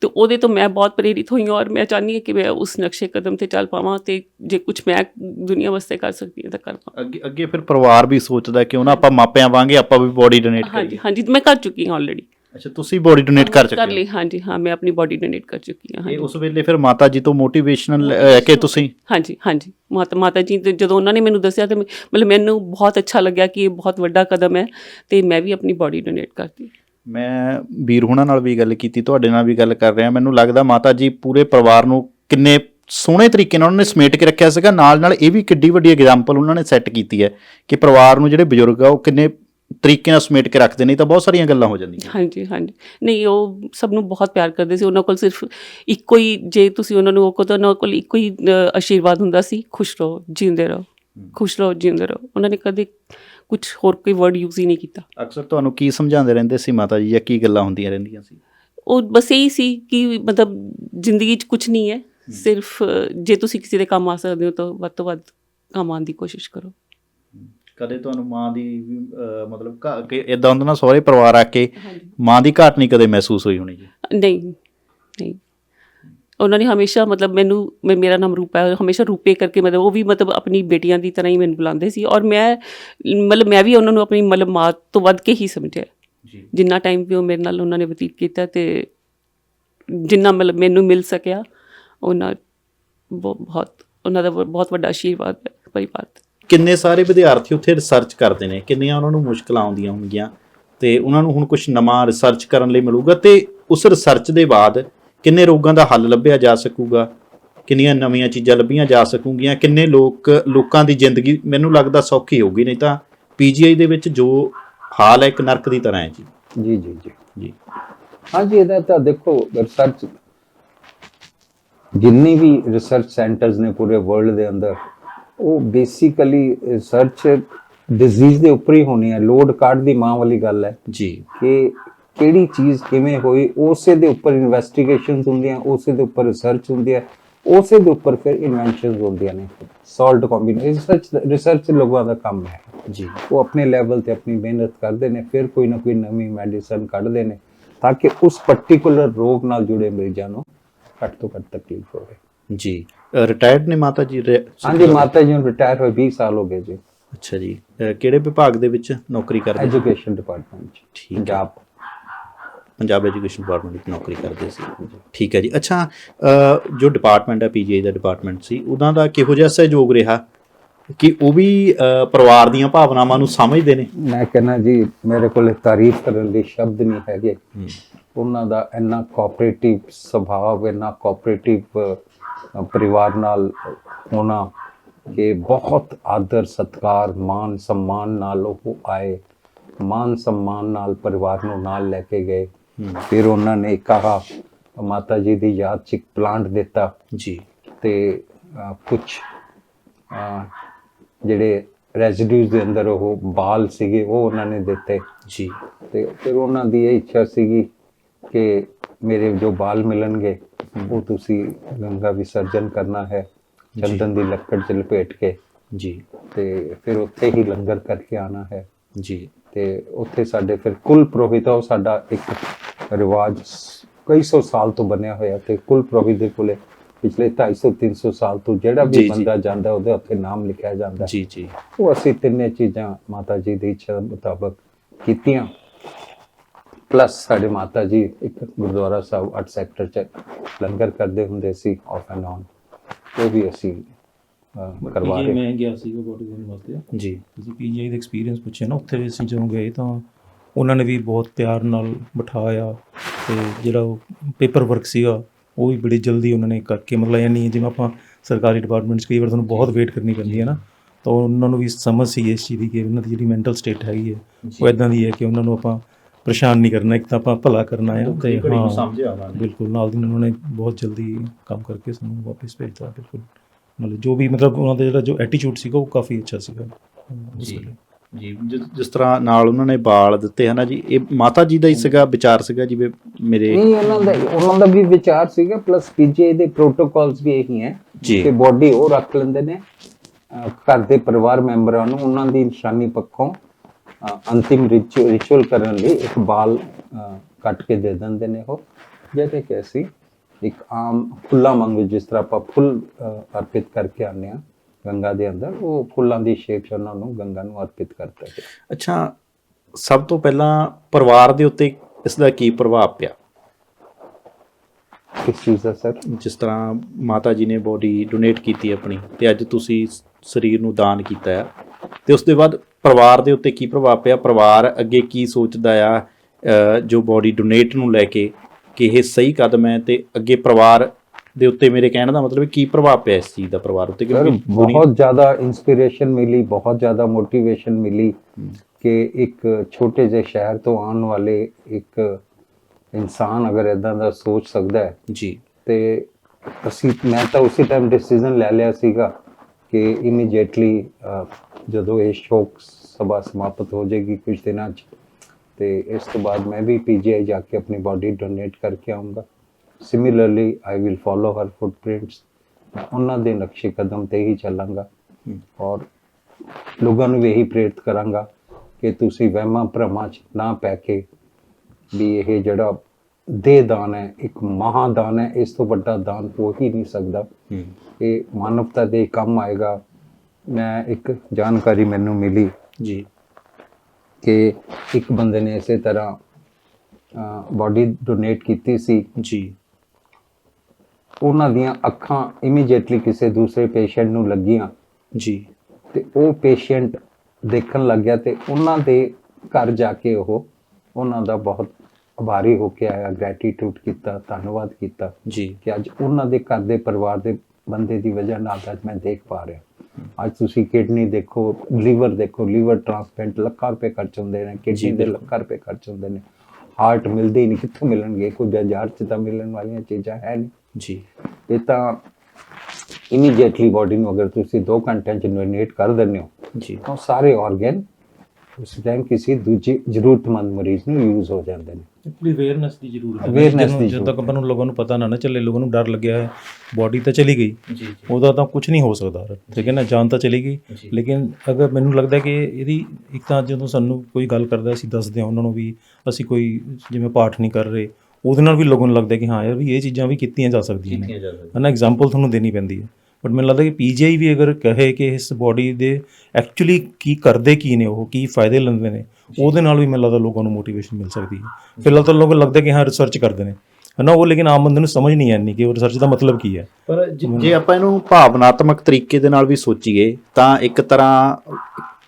ਤੇ ਉਹਦੇ ਤੋਂ ਮੈਂ ਬਹੁਤ ਪ੍ਰੇਰਿਤ ਹੋਈ ਹਾਂ ਔਰ ਮੈਂ ਚਾਹੁੰਦੀ ਹਾਂ ਕਿ ਮੈਂ ਉਸ ਨਕਸ਼ੇ ਕਦਮ ਤੇ ਚੱਲ ਪਾਵਾਂ ਤੇ ਜੇ ਕੁਝ ਮੈਂ ਦੁਨੀਆ ਵਾਸਤੇ ਕਰ ਸਕਦੀ ਹਾਂ ਤਾਂ ਕਰ ਪਾਵਾਂ। ਅੱਗੇ ਅੱਗੇ ਫਿਰ ਪਰਿਵਾਰ ਵੀ ਸੋਚਦਾ ਕਿ ਉਹਨਾਂ ਆਪਾਂ ਮਾਪਿਆਂ ਵਾਂਗੇ ਆਪਾਂ ਵੀ ਬੋਡੀ ਡੋਨੇਟ ਹਾਂਜੀ ਕਰੀਏ। ਹਾਂਜੀ ਮੈਂ ਕਰ ਚੁੱਕੀ ਹਾਂ ਆਲਰੇਡੀ ਅੱਛਾ ਤੁਸੀਂ ਬੋਡੀ ਡੋਨੇਟ ਕਰ ਚੁੱਕੇ ਕਰ ਹੋ? ਲਈ ਹਾਂਜੀ ਹਾਂ ਮੈਂ ਆਪਣੀ ਬਾਡੀ ਡੋਨੇਟ ਕਰ ਚੁੱਕੀ ਹਾਂ ਇਹ ਹਾਂਜੀ ਉਸ ਵੇਲੇ ਫਿਰ ਮਾਤਾ ਜੀ ਤੋਂ ਮੋਟੀਵੇਸ਼ਨਲ ਲੈ ਕੇ ਤੁਸੀਂ? ਹਾਂਜੀ ਹਾਂਜੀ ਮਾਤਾ ਮਾਤਾ ਜੀ ਜਦੋਂ ਉਹਨਾਂ ਨੇ ਮੈਨੂੰ ਦੱਸਿਆ ਤੇ ਮਤਲਬ ਮੈਨੂੰ ਬਹੁਤ ਅੱਛਾ ਲੱਗਿਆ ਕਿ ਇਹ ਬਹੁਤ ਵੱਡਾ ਕਦਮ ਹੈ ਤੇ ਮੈਂ ਵੀ ਆਪਣੀ ਬਾਡੀ ਡੋਨੇਟ ਕਰਤੀ ਮੈਂ ਵੀਰ ਹੁਣਾਂ ਨਾਲ ਵੀ ਗੱਲ ਕੀਤੀ ਤੁਹਾਡੇ ਨਾਲ ਵੀ ਗੱਲ ਕਰ ਰਿਹਾ। ਮੈਨੂੰ ਲੱਗਦਾ ਮਾਤਾ ਜੀ ਪੂਰੇ ਪਰਿਵਾਰ ਨੂੰ ਕਿੰਨੇ ਸੋਹਣੇ ਤਰੀਕੇ ਨਾਲ ਉਹਨਾਂ ਨੇ ਸਮੇਟ ਕੇ ਰੱਖਿਆ ਸੀਗਾ। ਨਾਲ ਨਾਲ ਇਹ ਵੀ ਕਿੱਡੀ ਵੱਡੀ ਐਗਜ਼ਾਮਪਲ ਉਹਨਾਂ ਨੇ ਸੈੱਟ ਕੀਤੀ ਹੈ ਕਿ ਪਰਿਵਾਰ ਨੂੰ ਜਿਹੜੇ ਬਜ਼ੁਰਗ ਆ ਉਹ ਕਿੰਨੇ ਤਰੀਕੇ ਨਾਲ ਸਮੇਟ ਕੇ ਰੱਖਦੇ ਨਹੀਂ ਤਾਂ ਬਹੁਤ ਸਾਰੀਆਂ ਗੱਲਾਂ ਹੋ ਜਾਂਦੀਆਂ। ਹਾਂਜੀ ਹਾਂਜੀ। ਨਹੀਂ ਉਹ ਸਭ ਨੂੰ ਬਹੁਤ ਪਿਆਰ ਕਰਦੇ ਸੀ। ਉਹਨਾਂ ਕੋਲ ਸਿਰਫ ਇੱਕੋ ਹੀ ਜੇ ਤੁਸੀਂ ਉਹਨਾਂ ਨੂੰ ਉਹ ਕਹੋ ਤਾਂ ਉਹਨਾਂ ਕੋਲ ਇੱਕੋ ਹੀ ਅ, ਆਸ਼ੀਰਵਾਦ ਹੁੰਦਾ ਸੀ। ਖੁਸ਼ ਰਹੋ ਜਿਉਂਦੇ ਰਹੋ। ਖੁਸ਼ ਰਹੋ ਜਿਉਂਦੇ ਰਹੋ। ਉਹਨਾਂ ਨੇ ਕਦੇ ਕੁਝ ਹੋਰ ਕੋਈ ਵਰਡ ਯੂਜ਼ ਹੀ ਨਹੀਂ ਕੀਤਾ। ਅਕਸਰ ਤੁਹਾਨੂੰ ਕੀ ਸਮਝਾਉਂਦੇ ਰਹਿੰਦੇ ਸੀ ਮਾਤਾ ਜੀ ਜਾਂ ਕੀ ਗੱਲਾਂ ਹੁੰਦੀਆਂ ਰਹਿੰਦੀਆਂ ਸੀ? ਉਹ ਬਸ ਇਹੀ ਸੀ ਕਿ ਮਤਲਬ ਜ਼ਿੰਦਗੀ 'ਚ ਕੁਝ ਨਹੀਂ ਹੈ। ਸਿਰਫ ਜੇ ਤੁਸੀਂ ਕਿਸੇ ਦੇ ਕੰਮ ਆ ਸਕਦੇ ਹੋ ਤਾਂ ਵੱਧ ਤੋਂ ਵੱਧ ਕੰਮ ਆਉਣ ਦੀ ਕੋਸ਼ਿਸ਼ ਕਰੋ। ਕਦੇ ਤੁਹਾਨੂੰ ਮਾਂ ਦੀ ਮਤਲਬ ਇਦਾਂ ਹੁੰਦਾ ਨਾ ਸਹੁਰੇ ਪਰਿਵਾਰ ਆ ਕੇ ਮਾਂ ਦੀ ਘਾਟ ਨਹੀਂ ਕਦੇ ਮਹਿਸੂਸ ਹੋਈ ਹੋਣੀ ਜੀ? ਨਹੀਂ। ਉਹਨਾਂ ਨੇ ਹਮੇਸ਼ਾ ਮਤਲਬ ਮੈਨੂੰ ਮੇ- ਮੇਰਾ ਨਾਮ ਰੂਪਾ ਹੈ ਹਮੇਸ਼ਾ ਰੂਪੇ ਕਰਕੇ ਮਤਲਬ ਉਹ ਵੀ ਮਤਲਬ ਆਪਣੀ ਬੇਟੀਆਂ ਦੀ ਤਰ੍ਹਾਂ ਹੀ ਮੈਨੂੰ ਬੁਲਾਉਂਦੇ ਸੀ ਔਰ ਮੈਂ ਮਤਲਬ ਮੈਂ ਵੀ ਉਹਨਾਂ ਨੂੰ ਆਪਣੀ ਮਤਲਬ ਮਾਂ ਤੋਂ ਵੱਧ ਕੇ ਹੀ ਸਮਝਿਆ। ਜੀ। ਜਿੰਨਾ ਟਾਈਮ ਵੀ ਉਹ ਮੇਰੇ ਨਾਲ ਉਹਨਾਂ ਨੇ ਬਤੀਤ ਕੀਤਾ ਤੇ ਜਿੰਨਾ ਮਤਲਬ ਮੈਨੂੰ ਮਿਲ ਸਕਿਆ ਉਹਨਾਂ ਬਹੁ- ਬਹੁਤ ਉਹਨਾਂ ਦਾ ਬਹੁਤ ਵੱਡਾ ਆਸ਼ੀਰਵਾਦ ਹੈ ਪਰਿਵਾਰ ਤੇ ਕਿੰਨੇ ਸਾਰੇ ਵਿਦਿਆਰਥੀ ਉੱਥੇ ਰਿਸਰਚ ਕਰਦੇ ਨੇ? ਕਿੰਨੀਆਂ ਉਹਨਾਂ ਨੂੰ ਮੁਸ਼ਕਲਾਂ ਆਉਂਦੀਆਂ ਹੋਣਗੀਆਂ? ਤੇ ਉਹਨਾਂ ਨੂੰ ਹੁਣ ਕੁਝ ਨਵਾਂ ਰਿਸਰਚ ਕਰਨ ਲਈ ਮਿਲੂਗਾ? ਤੇ ਉਸ ਰਿਸਰਚ ਦੇ ਬਾਅਦ ਕਿੰਨੇ ਰੋਗਾਂ ਦਾ ਹੱਲ ਲੱਭਿਆ ਜਾ ਸਕੂਗਾ? ਕਿੰਨੀਆਂ ਨਵੀਆਂ ਚੀਜ਼ਾਂ ਲੱਭੀਆਂ ਜਾ ਸਕੂਗੀਆਂ? ਕਿੰਨੇ ਲੋਕ ਲੋਕਾਂ ਦੀ ਜ਼ਿੰਦਗੀ ਮੈਨੂੰ ਲੱਗਦਾ ਸੌਖੀ ਹੋਊਗੀ ਨਹੀਂ ਤਾਂ ਪੀਜੀਆਈ ਦੇ ਵਿੱਚ ਜੋ ਹਾਲ ਹੈ ਇੱਕ ਨਰਕ ਦੀ ਤਰ੍ਹਾਂ ਹੈ ਜੀ। ਜੀ ਜੀ ਜੀ। ਜੀ। ਹਾਂਜੀ ਇਹਦਾ ਤਾਂ ਦੇਖੋ ਰਿਸਰਚ ਜਿੰਨੀ ਵੀ ਰਿਸਰਚ ਸੈਂਟਰਸ ਨੇ ਪੂਰੇ ਵਰਲਡ ਦੇ ਅੰਦਰ ਉਹ ਬੇਸਿਕਲੀ ਰਿਸਰਚ ਡਿਜ਼ੀਜ਼ ਦੇ ਉੱਪਰ ਹੀ ਹੋਣੀ ਹੈ। ਲੋਡ ਕਾਰਡ ਦੀ ਮਾਂ ਵਾਲੀ ਗੱਲ ਹੈ ਜੀ। ਕਿ ਕਿਹੜੀ ਚੀਜ਼ ਕਿਵੇਂ ਹੋਈ ਉਸੇ ਦੇ ਉੱਪਰ ਇਨਵੈਸਟੀਗੇਸ਼ਨਸ ਹੁੰਦੀਆਂ ਉਸੇ ਦੇ ਉੱਪਰ ਰਿਸਰਚ ਹੁੰਦੀ ਹੈ ਉਸੇ ਦੇ ਉੱਪਰ ਫਿਰ ਇਨਵੈਂਸ਼ਨਸ ਹੁੰਦੀਆਂ ਨੇ। ਸਾਲਟ ਕੰਬੀਨੇਸ਼ਨ ਰਿਸਰਚ ਰਿਸਰਚ ਲੋਕਾਂ ਦਾ ਕੰਮ ਹੈ। ਜੀ। ਉਹ ਆਪਣੇ ਲੈਵਲ ਤੇ ਆਪਣੀ ਮਿਹਨਤ ਕਰਦੇ ਨੇ ਫਿਰ ਕੋਈ ਨਾ ਕੋਈ ਨਵੀਂ ਮੈਡੀਸਨ ਕੱਢਦੇ ਨੇ ਤਾਂ ਕਿ ਉਸ ਪਾਰਟਿਕੂਲਰ ਰੋਗ ਨਾਲ ਜੁੜੇ ਮਰੀਜ਼ਾਂ ਨੂੰ ਘੱਟ ਤੋਂ ਘੱਟ ਤਕਲੀਫ ਹੋਵੇ। ਜੀ। ਰਿਟਾਇਰਡ ਨੇ ਮਾਤਾ ਜੀ ਹਾਂਜੀ ਮਾਤਾ ਜੀ ਨੂੰ ਰਿਟਾਇਰ ਹੋਏ 20 ਸਾਲ ਹੋ ਗਏ ਜੀ। ਅੱਛਾ ਜੀ। ਕਿਹੜੇ ਵਿਭਾਗ ਦੇ ਵਿੱਚ ਨੌਕਰੀ ਕਰਦੇ? ਐਜੂਕੇਸ਼ਨ ਡਿਪਾਰਟਮੈਂਟ ਚ ਠੀਕ। ਪੰਜਾਬ। ਪੰਜਾਬ ਐਜੂਕੇਸ਼ਨ ਡਿਪਾਰਟਮੈਂਟ ਵਿੱਚ ਨੌਕਰੀ ਕਰਦੇ ਸੀ। ਠੀਕ ਹੈ ਜੀ। ਅੱਛਾ ਜੋ ਡਿਪਾਰਟਮੈਂਟ ਹੈ ਪੀਜੀਆਈ ਦਾ ਡਿਪਾਰਟਮੈਂਟ ਸੀ ਉਹਨਾਂ ਦਾ ਕਿਹੋ ਜਿਹਾ ਸਹਿਯੋਗ ਰਿਹਾ? ਕਿ ਉਹ ਵੀ ਪਰਿਵਾਰ ਦੀਆਂ ਭਾਵਨਾਵਾਂ ਨੂੰ ਸਮਝਦੇ ਨੇ? ਮੈਂ ਕਹਿੰਦਾ ਜੀ ਮੇਰੇ ਕੋਲ ਤਾਰੀਫ ਕਰਨ ਲਈ ਸ਼ਬਦ ਨਹੀਂ ਹੈਗੇ। ਉਹਨਾਂ ਦਾ ਇੰਨਾ ਕੋਆਪਰੇਟਿਵ ਸੁਭਾਅ ਇੰਨਾ ਕੋਆਪਰੇਟਿਵ ਪਰਿਵਾਰ ਨਾਲ ਹੋਣਾ ਕਿ ਬਹੁਤ ਆਦਰ ਸਤਕਾਰ ਮਾਨ ਸਨਮਾਨ ਨਾਲ ਉਹ ਆਏ। ਮਾਨ ਸਨਮਾਨ ਨਾਲ ਪਰਿਵਾਰ ਨੂੰ ਨਾਲ ਲੈ ਕੇ ਗਏ। ਫਿਰ ਉਹਨਾਂ ਨੇ ਕਹਾ ਮਾਤਾ ਜੀ ਦੀ ਯਾਦ ਚ ਇੱਕ ਪਲਾਂਟ ਦਿੱਤਾ। ਜੀ। ਤੇ ਕੁਝ ਜਿਹੜੇ ਰੈਜ਼ਿਡਿਊਜ਼ ਦੇ ਅੰਦਰ ਉਹ ਬਾਲ ਸੀਗੇ ਉਹ ਉਹਨਾਂ ਨੇ ਦਿੱਤੇ। ਜੀ। ਤੇ ਫਿਰ ਉਹਨਾਂ ਦੀ ਇਹ ਇੱਛਾ ਸੀਗੀ ਕਿ ਮੇਰੇ ਜੋ ਬਾਲ ਮਿਲਣਗੇ ਉਹ ਤੁਸੀਂ ਗੰਗਾ ਵਿਸਰਜਨ ਕਰਨਾ ਹੈ ਚੰਦਨ ਦੀ ਲੱਕੜ ਚ ਲਪੇਟ ਕੇ। ਜੀ। ਤੇ ਫਿਰ ਉੱਥੇ ਹੀ ਲੰਗਰ ਕਰਕੇ ਆਣਾ ਹੈ। ਜੀ। ਤੇ ਉੱਥੇ ਸਾਡੇ ਫਿਰ ਕੁਲ ਪ੍ਰੋਹਿਤ ਉਹ ਸਾਡਾ ਇੱਕ ਰਿਵਾਜ ਸ- ਕਈ ਸੌ ਸਾਲ ਤੋਂ ਬਣਿਆ ਹੋਇਆ ਤੇ ਕੁਲ ਪ੍ਰੋਹਿਤ ਦੇ ਕੋਲੇ ਪਿਛਲੇ 250 300 ਸਾਲ ਤੋਂ ਜਿਹੜਾ ਵੀ। ਬੰਦਾ ਜਾਂਦਾ ਉਹਦੇ ਉੱਤੇ ਨਾਮ ਲਿਖਿਆ ਜਾਂਦਾ। ਜੀ ਜੀ। ਉਹ ਅਸੀਂ ਤਿੰਨੇ ਚੀਜ਼ਾਂ ਮਾਤਾ ਜੀ ਦੀ ਇੱਛਾ ਮੁਤਾਬਕ ਕੀਤੀਆਂ। ਪਲੱਸ ਸਾਡੇ ਮਾਤਾ ਜੀ ਇੱਕ ਗੁਰਦੁਆਰਾ ਸਾਹਿਬ 8 ਸੈਕਟਰ ਚ ਲੰਗਰ ਕਰਦੇ ਹੁੰਦੇ ਸੀ ਆਫ ਐਂਡ ਔਨ ਉਹ ਵੀ ਅਸੀਂ ਕਰਵਾ ਰਹੇ। ਮੈਂ ਗਿਆ ਸੀਗਾ ਬੋਡੀ ਦੇਣ ਵਾਸਤੇ। ਜੀ। ਤੁਸੀਂ ਪੀਜੀਆਈ ਦਾ ਐਕਸਪੀਰੀਅੰਸ ਪੁੱਛਿਆ ਨਾ ਉੱਥੇ ਵੀ ਅਸੀਂ ਜਦੋਂ ਗਏ ਤਾਂ ਉਹਨਾਂ ਨੇ ਵੀ ਬਹੁਤ ਪਿਆਰ ਨਾਲ ਬਿਠਾਇਆ ਤੇ ਜਿਹੜਾ ਪੇਪਰ ਵਰਕ ਸੀਗਾ ਉਹ ਵੀ ਬੜੀ ਜਲਦੀ ਉਹਨਾਂ ਨੇ ਕਰਕੇ ਮਤਲਬ ਇਹ ਨਹੀਂ ਜਿਵੇਂ ਆਪਾਂ ਸਰਕਾਰੀ ਡਿਪਾਰਟਮੈਂਟ 'ਚ ਕਈ ਵਾਰ ਤੁਹਾਨੂੰ ਬਹੁਤ ਵੇਟ ਕਰਨੀ ਪੈਂਦੀ ਹੈ ਨਾ ਤਾਂ ਉਹਨਾਂ ਨੂੰ ਵੀ ਸਮਝ ਸੀ ਇਸ ਚੀਜ਼ ਦੀ ਕਿ ਉਹਨਾਂ ਦੀ ਜਿਹੜੀ ਮੈਂਟਲ ਸਟੇਟ ਹੈਗੀ ਹੈ ਉਹ ਇਦਾਂ ਦੀ ਹੈ ਕਿ ਉਹਨਾਂ ਨੂੰ ਆਪਾਂ ਪਰੇਸ਼ਾਨ ਨਹੀਂ ਕਰਨਾ ਇੱਕ ਤਾਂ ਆਪਾਂ ਭਲਾ ਕਰਨਾ ਹੈ ਤੇ ਹਾਂ ਸਮਝਿਆ ਉਹਨਾਂ ਨੇ ਬਿਲਕੁਲ ਨਾਲ ਦੀ ਉਹਨਾਂ ਨੇ ਬਹੁਤ ਜਲਦੀ ਕੰਮ ਕਰਕੇ ਸਾਨੂੰ ਵਾਪਸ ਭੇਜਤਾ ਬਿਲਕੁਲ। ਮਤਲਬ ਜੋ ਵੀ ਮਤਲਬ ਉਹਨਾਂ ਦਾ ਜਿਹੜਾ ਜੋ ਐਟੀਟਿਊਡ ਸੀਗਾ ਉਹ ਕਾਫੀ ਅੱਛਾ ਸੀਗਾ। ਜੀ। ਜੀ ਜਿਸ- ਤਰ੍ਹਾਂ ਨਾਲ ਉਹਨਾਂ ਨੇ ਬਾਲ ਦਿੱਤੇ ਹਨਾ ਜੀ ਇਹ ਮਾਤਾ ਜੀ ਦਾ ਹੀ ਸੀਗਾ ਵਿਚਾਰ ਸੀਗਾ ਜਿਵੇਂ ਮੇਰੇ ਨਹੀਂ ਉਹਨਾਂ ਦਾ ਉਹਨਾਂ ਦਾ ਵੀ ਵਿਚਾਰ ਸੀਗਾ ਪਲੱਸ ਪੀਜੀਆਈ ਦੇ ਪ੍ਰੋਟੋਕਾਲਸ ਵੀ ਇਹੀ ਹੈ। ਕਿ ਬੋਡੀ ਉਹ ਰੱਖ ਲੈਂਦੇ ਨੇ ਘਰ ਦੇ ਪਰਿਵਾਰ ਮੈਂਬਰਾਂ ਨੂੰ ਉਹਨਾਂ ਦੀ ਨਿਸ਼ਾਨੀ ਪੱਖੋਂ ਅੰਤਿਮ ਰਿਚੁਅਲ ਕਰਨ ਲਈ ਇੱਕ ਬਾਲ ਕੱਟ ਕੇ ਦੇ ਦਿੰਦੇ ਨੇ ਉਹ ਜਿਹਦੇ ਕਿ ਅਸੀਂ ਇੱਕ ਆਮ ਫੁੱਲਾਂ ਵਾਂਗੂ ਜਿਸ ਤਰ੍ਹਾਂ ਆਪਾਂ ਫੁੱਲ ਅਰਪਿਤ ਕਰਕੇ ਆਉਂਦੇ ਹਾਂ ਗੰਗਾ ਦੇ ਅੰਦਰ ਉਹ ਫੁੱਲਾਂ ਦੀ ਸ਼ੇਪ 'ਚ ਉਹਨਾਂ ਨੂੰ ਗੰਗਾ ਨੂੰ ਅਰਪਿਤ ਕਰਤਾ ਹੈ ਅੱਛਾ ਸਭ ਤੋਂ ਪਹਿਲਾਂ ਪਰਿਵਾਰ ਦੇ ਉੱਤੇ ਇਸ ਦਾ ਕੀ ਪ੍ਰਭਾਵ ਪਿਆ? ਕਿਸ ਚੀਜ਼ ਦਾ ਸਰ? ਜਿਸ ਤਰ੍ਹਾਂ ਮਾਤਾ ਜੀ ਨੇ ਬੋਡੀ ਡੋਨੇਟ ਕੀਤੀ ਆਪਣੀ ਤੇ ਅੱਜ ਤੁਸੀਂ ਸ- ਸਰੀਰ ਨੂੰ ਦਾਨ ਕੀਤਾ ਆ। ਤੇ ਉਸ ਦੇ ਬਾਅਦ ਪਰਿਵਾਰ ਦੇ ਉੱਤੇ ਕੀ ਪ੍ਰਭਾਵ ਪਿਆ? ਪਰਿਵਾਰ ਅੱਗੇ ਕੀ ਸੋਚਦਾ ਆ ਜੋ ਬੋਡੀ ਡੋਨੇਟ ਨੂੰ ਲੈ ਕੇ ਕਿ ਇਹ ਸਹੀ ਕਦਮ ਹੈ ਤੇ ਅੱਗੇ ਪਰਿਵਾਰ ਦੇ ਉੱਤੇ ਮੇਰੇ ਕਹਿਣ ਦਾ ਮਤਲਬ ਕੀ ਪ੍ਰਭਾਵ ਪਿਆ ਇਸ ਚੀਜ਼ ਦਾ ਪਰਿਵਾਰ ਉੱਤੇ? ਕਿਉਂਕਿ ਬਹੁਤ ਜ਼ਿਆਦਾ ਇਨਸਪੀਰੇਸ਼ਨ ਮਿਲੀ ਬਹੁਤ ਜ਼ਿਆਦਾ ਮੋਟੀਵੇਸ਼ਨ ਮਿਲੀ ਕਿ ਇੱਕ ਛੋਟੇ ਜਿਹੇ ਸ਼ਹਿਰ ਤੋਂ ਆਉਣ ਵਾਲੇ ਇੱਕ ਇਨਸਾਨ ਅਗਰ ਇਦਾਂ ਦਾ ਸੋਚ ਸਕਦਾ ਹੈ ਜੀ। ਤੇ ਅਸੀਂ ਮੈਂ ਤਾਂ ਉਸੇ ਟਾਈਮ ਡਿਸੀਜਨ ਲੈ ਲਿਆ ਸੀਗਾ ਕਿ ਇਮੀਡੀਏਟਲੀ ਜਦੋਂ ਇਹ ਸ਼ੋਕ ਸਭਾ ਸਮਾਪਤ ਹੋ ਜਾਏਗੀ ਕੁਝ ਦਿਨਾਂ 'ਚ ਤੇ ਇਸ ਤੋਂ ਬਾਅਦ ਮੈਂ ਵੀ ਪੀਜੀਆਈ ਜਾ ਕੇ ਆਪਣੀ ਬਾਡੀ ਡੋਨੇਟ ਕਰਕੇ ਆਉਂਗਾ similarly I will follow her footprints ਉਹਨਾਂ ਦੇ ਨਕਸ਼ੇ ਕਦਮ ਤੇ ਹੀ ਚੱਲਾਂਗਾ। ਔਰ ਲੋਕਾਂ ਨੂੰ ਵੀ ਇਹੀ ਪ੍ਰੇਰਿਤ ਕਰਾਂਗਾ ਕਿ ਤੁਸੀਂ ਵਹਿਮਾਂ ਭਰਮਾਂ 'ਚ ਨਾ ਪੈ ਕੇ ਵੀ ਇਹ ਜਿਹੜਾ ਦੇ ਦਾਨ ਹੈ ਇੱਕ ਮਹਾਦਾਨ ਹੈ ਇਸ ਤੋਂ ਵੱਡਾ ਦਾਨ ਹੋ ਹੀ ਨਹੀਂ ਸਕਦਾ। ਇਹ ਮਾਨਵਤਾ ਦੇ ਕੰਮ ਆਏਗਾ। ਮੈਂ ਇੱਕ ਜਾਣਕਾਰੀ ਮੈਨੂੰ ਮਿਲੀ ਜੀ। ਕਿ ਇੱਕ ਬੰਦੇ ਨੇ ਇਸੇ ਤਰ੍ਹਾਂ ਬਾਡੀ ਡੋਨੇਟ ਕੀਤੀ ਸੀ। ਜੀ। ਉਹਨਾਂ ਦੀਆਂ ਅੱਖਾਂ ਇਮੀਡੀਏਟਲੀ ਕਿਸੇ ਦੂਸਰੇ ਪੇਸ਼ੈਂਟ ਨੂੰ ਲੱਗੀਆਂ। ਜੀ। ਤੇ ਉਹ ਪੇਸ਼ੈਂਟ ਦੇਖਣ ਲੱਗਿਆ ਤੇ ਉਹਨਾਂ ਦੇ ਘਰ ਜਾ ਕੇ ਉਹ ਉਹਨਾਂ ਦਾ ਬਹੁਤ ਆਭਾਰੀ ਹੋ ਕੇ ਆਇਆ ਗ੍ਰੈਟੀਟਿਊਡ ਕੀਤਾ ਧੰਨਵਾਦ ਕੀਤਾ ਜੀ। ਕਿ ਅੱਜ ਉਹਨਾਂ ਦੇ ਘਰ ਦੇ ਪਰਿਵਾਰ ਦੇ ਬੰਦੇ ਦੀ ਵਜ੍ਹਾ ਨਾਲ ਅੱਜ ਮੈਂ ਦੇਖ ਪਾ ਰਿਹਾ। ਅੱਜ ਤੁਸੀਂ ਕਿਡਨੀ ਦੇਖੋ ਲੀਵਰ ਦੇਖੋ ਲੀਵਰ ਟ੍ਰਾਂਸਪਲਾਂਟ ਲੱਖਾਂ ਰੁਪਏ ਖਰਚ ਹੁੰਦੇ ਨੇ ਕਿਡਨੀ ਦੇ ਲੱਖਾਂ ਰੁਪਏ ਖਰਚ ਹੁੰਦੇ ਨੇ। ਹਾਰਟ ਮਿਲਦੇ ਹੀ ਨਹੀਂ ਕਿੱਥੋਂ ਮਿਲਣਗੇ? ਕੋਈ ਬਾਜ਼ਾਰ 'ਚ ਤਾਂ ਮਿਲਣ ਵਾਲੀਆਂ ਚੀਜ਼ਾਂ ਹੈ ਨਹੀਂ। ਜੀ। ਇਹ ਤਾਂ ਇਮੀਡੀਏਟਲੀ ਬਾਡੀ ਨੂੰ ਅਗਰ ਤੁਸੀਂ 2 ਘੰਟਿਆਂ 'ਚ ਡੋਨੇਟ ਕਰ ਦਿੰਦੇ ਹੋ ਜੀ। ਤਾਂ ਸਾਰੇ ਆਰਗਨ ਉਸ ਟਾਈਮ ਕਿਸੇ ਦੂਜੇ ਜ਼ਰੂਰਤਮੰਦ ਮਰੀਜ਼ ਨੂੰ ਯੂਜ਼ ਹੋ ਜਾਂਦੇ ਨੇ। ਪੂਰੀ ਅਵੇਅਰਨੈਸ ਦੀ ਜ਼ਰੂਰਤ ਹੈ। ਜਦੋਂ- ਦੀ ਜਦੋਂ ਤੱਕ ਆਪਾਂ ਨੂੰ ਲੋਕਾਂ ਨੂੰ ਪਤਾ ਨਾ ਨਾ ਚੱਲੇ ਲੋਕਾਂ ਨੂੰ ਡਰ ਲੱਗਿਆ ਹੈ ਬਾਡੀ ਤਾਂ ਚਲੀ ਗਈ। ਜੀ ਉਹਦਾ ਤਾਂ ਕੁਝ ਨਹੀਂ ਹੋ ਸਕਦਾ। ਠੀਕ ਹੈ ਨਾ? ਜਾਨ ਤਾਂ ਚਲੀ ਗਈ। ਲੇਕਿਨ ਅਗਰ ਮੈਨੂੰ ਲੱਗਦਾ ਕਿ ਇਹਦੀ ਇੱਕ ਤਾਂ ਜਦੋਂ ਸਾਨੂੰ ਕੋਈ ਗੱਲ ਕਰਦਾ ਅਸੀਂ ਦੱਸਦੇ ਹਾਂ ਉਹਨਾਂ ਨੂੰ ਵੀ ਅਸੀਂ ਕੋਈ ਜਿਵੇਂ ਪਾਠ ਨਹੀਂ ਕਰ ਰਹੇ ਉਹਦੇ ਨਾਲ ਵੀ ਲੋਕਾਂ ਨੂੰ ਲੱਗਦਾ ਕਿ ਹਾਂ ਯਾਰ ਵੀ ਇਹ ਚੀਜ਼ਾਂ ਵੀ ਕੀਤੀਆਂ ਜਾ ਸਕਦੀਆਂ ਨੇ। ਹਨਾ ਐਗਜ਼ਾਮਪਲ ਤੁਹਾਨੂੰ ਦੇਣੀ ਪੈਂਦੀ ਹੈ। ਬਟ ਮੈਨੂੰ ਲੱਗਦਾ ਕਿ ਪੀਜੀਆਈ ਵੀ ਅਗਰ ਕਹੇ ਕਿ ਇਸ ਬਾਡੀ ਦੇ ਐਕਚੁਅਲੀ ਕੀ ਕਰਦੇ ਕੀ ਨੇ ਉਹ ਕੀ ਫਾਇਦੇ ਲੈਂਦੇ ਨੇ ਉਹਦੇ ਨਾਲ ਵੀ ਮੈਨੂੰ ਲੱਗਦਾ ਲੋਕਾਂ ਨੂੰ ਮੋਟੀਵੇਸ਼ਨ ਮਿਲ ਸਕਦੀ ਹੈ। ਫਿਲਹਾਲ ਤਾਂ ਲੋਕਾਂ ਨੂੰ ਲੱਗਦਾ ਕਿ ਹਾਂ ਰਿਸਰਚ ਕਰਦੇ ਨੇ। ਹਨਾ ਉਹ ਲੇਕਿਨ ਆਮ ਬੰਦੇ ਨੂੰ ਸਮਝ ਨਹੀਂ ਆਉਂਦੀ ਕਿ ਉਹ ਰਿਸਰਚ ਦਾ ਮਤਲਬ ਕੀ ਹੈ। ਪਰ ਜ- ਜੇ ਆਪਾਂ ਇਹਨੂੰ ਭਾਵਨਾਤਮਕ ਤਰੀਕੇ ਦੇ ਨਾਲ ਵੀ ਸੋਚੀਏ ਤਾਂ ਇੱਕ ਤਰ੍ਹਾਂ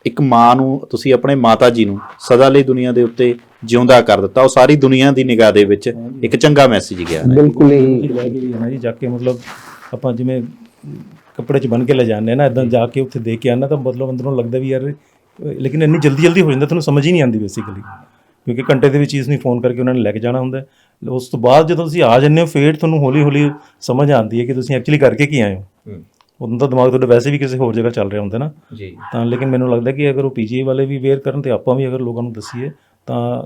ਇੱਕ ਮਾਂ ਨੂੰ ਤੁਸੀਂ ਆਪਣੇ ਮਾਤਾ ਜੀ ਨੂੰ ਸਦਾ ਲਈ ਦੁਨੀਆ ਦੇ ਉੱਤੇ ਜਿਉਂਦਾ ਕਰ ਦਿੱਤਾ। ਉਹ ਸਾਰੀ ਦੁਨੀਆ ਦੀ ਨਿਗਾਹ ਦੇ ਵਿੱਚ ਇੱਕ ਚੰਗਾ ਮੈਸੇਜ ਗਿਆ। ਬਿਲਕੁਲ ਹੀ। ਹੈ ਜੀ ਜਾ ਕੇ ਮਤਲਬ ਆਪਾਂ ਜਿਵੇਂ ਕੱਪੜੇ 'ਚ ਬਨ ਕੇ ਲੈ ਜਾਂਦੇ ਆ ਨਾ ਇਦਾਂ ਜਾ ਕੇ ਉੱਥੇ ਦੇਖ ਕੇ ਆਣਾ ਤਾਂ ਮਤਲਬ ਅੰਦਰੋਂ ਲੱਗਦਾ ਵੀ ਯਾਰ ਲੇਕਿਨ ਇੰਨੀ ਜਲਦੀ ਜਲਦੀ ਹੋ ਜਾਂਦਾ ਤੁਹਾਨੂੰ ਸਮਝ ਹੀ ਨਹੀਂ ਆਉਂਦੀ ਬੇਸਿਕਲੀ ਕਿਉਂਕਿ ਘੰਟੇ ਦੇ ਵਿੱਚ ਚੀਜ਼ ਨਹੀਂ ਫੋਨ ਕਰਕੇ ਉਹਨਾਂ ਨੇ ਲੈ ਕੇ ਜਾਣਾ ਹੁੰਦਾ। ਉਸ ਤੋਂ ਬਾਅਦ ਜਦੋਂ ਤੁਸੀਂ ਆ ਜੰਨੇ ਹੋ ਫੇਰ ਤੁਹਾਨੂੰ ਹੌਲੀ ਹੌਲੀ ਸਮਝ ਆਉਂਦੀ ਹੈ ਕਿ ਤੁਸੀਂ ਐਕਚੁਅਲੀ ਕਰਕੇ ਕੀ ਆਏ ਹੋ। ਉਦੋਂ ਤਾਂ ਦਿਮਾਗ ਤੁਹਾਡਾ ਵੈਸੇ ਵੀ ਕਿਸੇ ਹੋਰ ਜਗ੍ਹਾ ਚੱਲ ਰਿਹਾ ਹੁੰਦਾ ਨਾ। ਜੀ। ਤਾਂ ਲੇਕਿਨ ਮੈਨੂੰ ਲੱਗਦਾ ਕਿ ਅਗਰ ਉਹ ਪੀਜੀਆਈ ਵਾਲੇ ਵੀ ਵੇਅਰ ਕਰਨ ਤੇ ਆਪਾਂ ਵੀ ਅਗਰ ਲੋਕਾਂ ਨੂੰ ਦੱਸੀਏ ਤਾਂ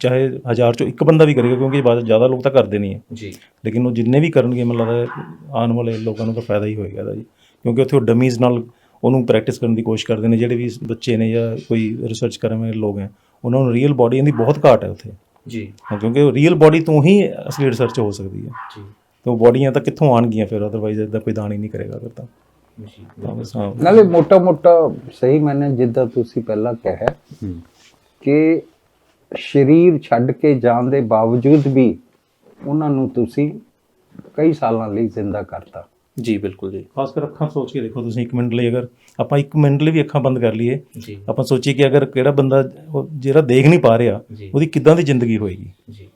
ਚਾਹੇ ਹਜ਼ਾਰ ਚੋਂ ਇੱਕ ਬੰਦਾ ਵੀ ਕਰੇਗਾ ਕਿਉਂਕਿ ਬਾਅਦ ਜ਼ਿਆਦਾ ਲੋਕ ਤਾਂ ਕਰਦੇ ਨਹੀਂ ਹੈ। ਜੀ। ਲੇਕਿਨ ਉਹ ਜਿੰਨੇ ਵੀ ਕਰਨਗੇ ਮੈਨੂੰ ਲੱਗਦਾ ਆਉਣ ਵਾਲੇ ਲੋਕਾਂ ਨੂੰ ਤਾਂ ਫਾਇਦਾ ਹੀ ਹੋਏਗਾ ਇਹਦਾ ਜੀ। ਕਿਉਂਕਿ ਉੱਥੇ ਉਹ ਡਮੀਜ਼ ਨਾਲ ਉਹਨੂੰ ਪ੍ਰੈਕਟਿਸ ਕਰਨ ਦੀ ਕੋਸ਼ਿਸ਼ ਕਰਦੇ ਨੇ ਜਿਹੜੇ ਵੀ ਬੱਚੇ ਨੇ ਜਾਂ ਕੋਈ ਰਿਸਰਚ ਕਰਨ ਵਾਲੇ ਲੋਕ ਹੈ ਉਹਨਾਂ ਨੂੰ ਰੀਅਲ ਬਾਡੀ ਦੀ ਬਹੁਤ ਘਾਟ ਹੈ ਉੱਥੇ। ਜੀ। ਕਿਉਂਕਿ ਰੀਅਲ ਬਾਡੀ ਤੋਂ ਹੀ ਅਸਲੀ ਰਿਸਰਚ ਹੋ ਸਕਦੀ ਹੈ। ਜੀ। ਤੇ ਬਾਡੀਆਂ ਤਾਂ ਕਿੱਥੋਂ ਆਣਗੀਆਂ ਫਿਰ? ਅਦਰਵਾਈਜ਼ ਇਦਾਂ ਕੋਈ ਦਾਨ ਹੀ ਨਹੀਂ ਕਰੇਗਾ ਫਿਰ ਤਾਂ। ਜੀ ਤਾਂ ਬਸ ਹਾਂ। ਨਾਲੇ ਮੋਟਾ ਮੋਟਾ ਸਹੀ ਮੈਨੇ ਜਿੱਦਾਂ ਤੁਸੀਂ ਪਹਿਲਾਂ ਕਿਹਾ ਹੂੰ। ਕਿ ਸਰੀਰ ਛੱਡ ਕੇ ਜਾਣ ਦੇ ਬਾਵਜੂਦ ਵੀ ਉਹਨਾਂ ਨੂੰ ਤੁਸੀਂ ਕਈ ਸਾਲਾਂ ਲਈ ਜ਼ਿੰਦਾ ਕਰਤਾ। ਜੀ ਬਿਲਕੁਲ ਜੀ। ਖਾਸ ਕਰ ਅੱਖਾਂ ਸੋਚ ਕੇ ਦੇਖੋ ਤੁਸੀਂ 1 ਮਿੰਟ ਲਈ ਅਗਰ ਆਪਾਂ 1 ਮਿੰਟ ਲਈ ਵੀ ਅੱਖਾਂ ਬੰਦ ਕਰ ਲਈਏ ਜੀ। ਆਪਾਂ ਸੋਚੀਏ ਕਿ ਅਗਰ ਕਿਹੜਾ ਬੰਦਾ ਉਹ ਜਿਹੜਾ ਦੇਖ ਨਹੀਂ ਪਾ ਰਿਹਾ। ਉਹਦੀ ਕਿੱਦਾਂ ਦੀ ਜ਼ਿੰਦਗੀ ਹੋਏਗੀ? ਜੀ।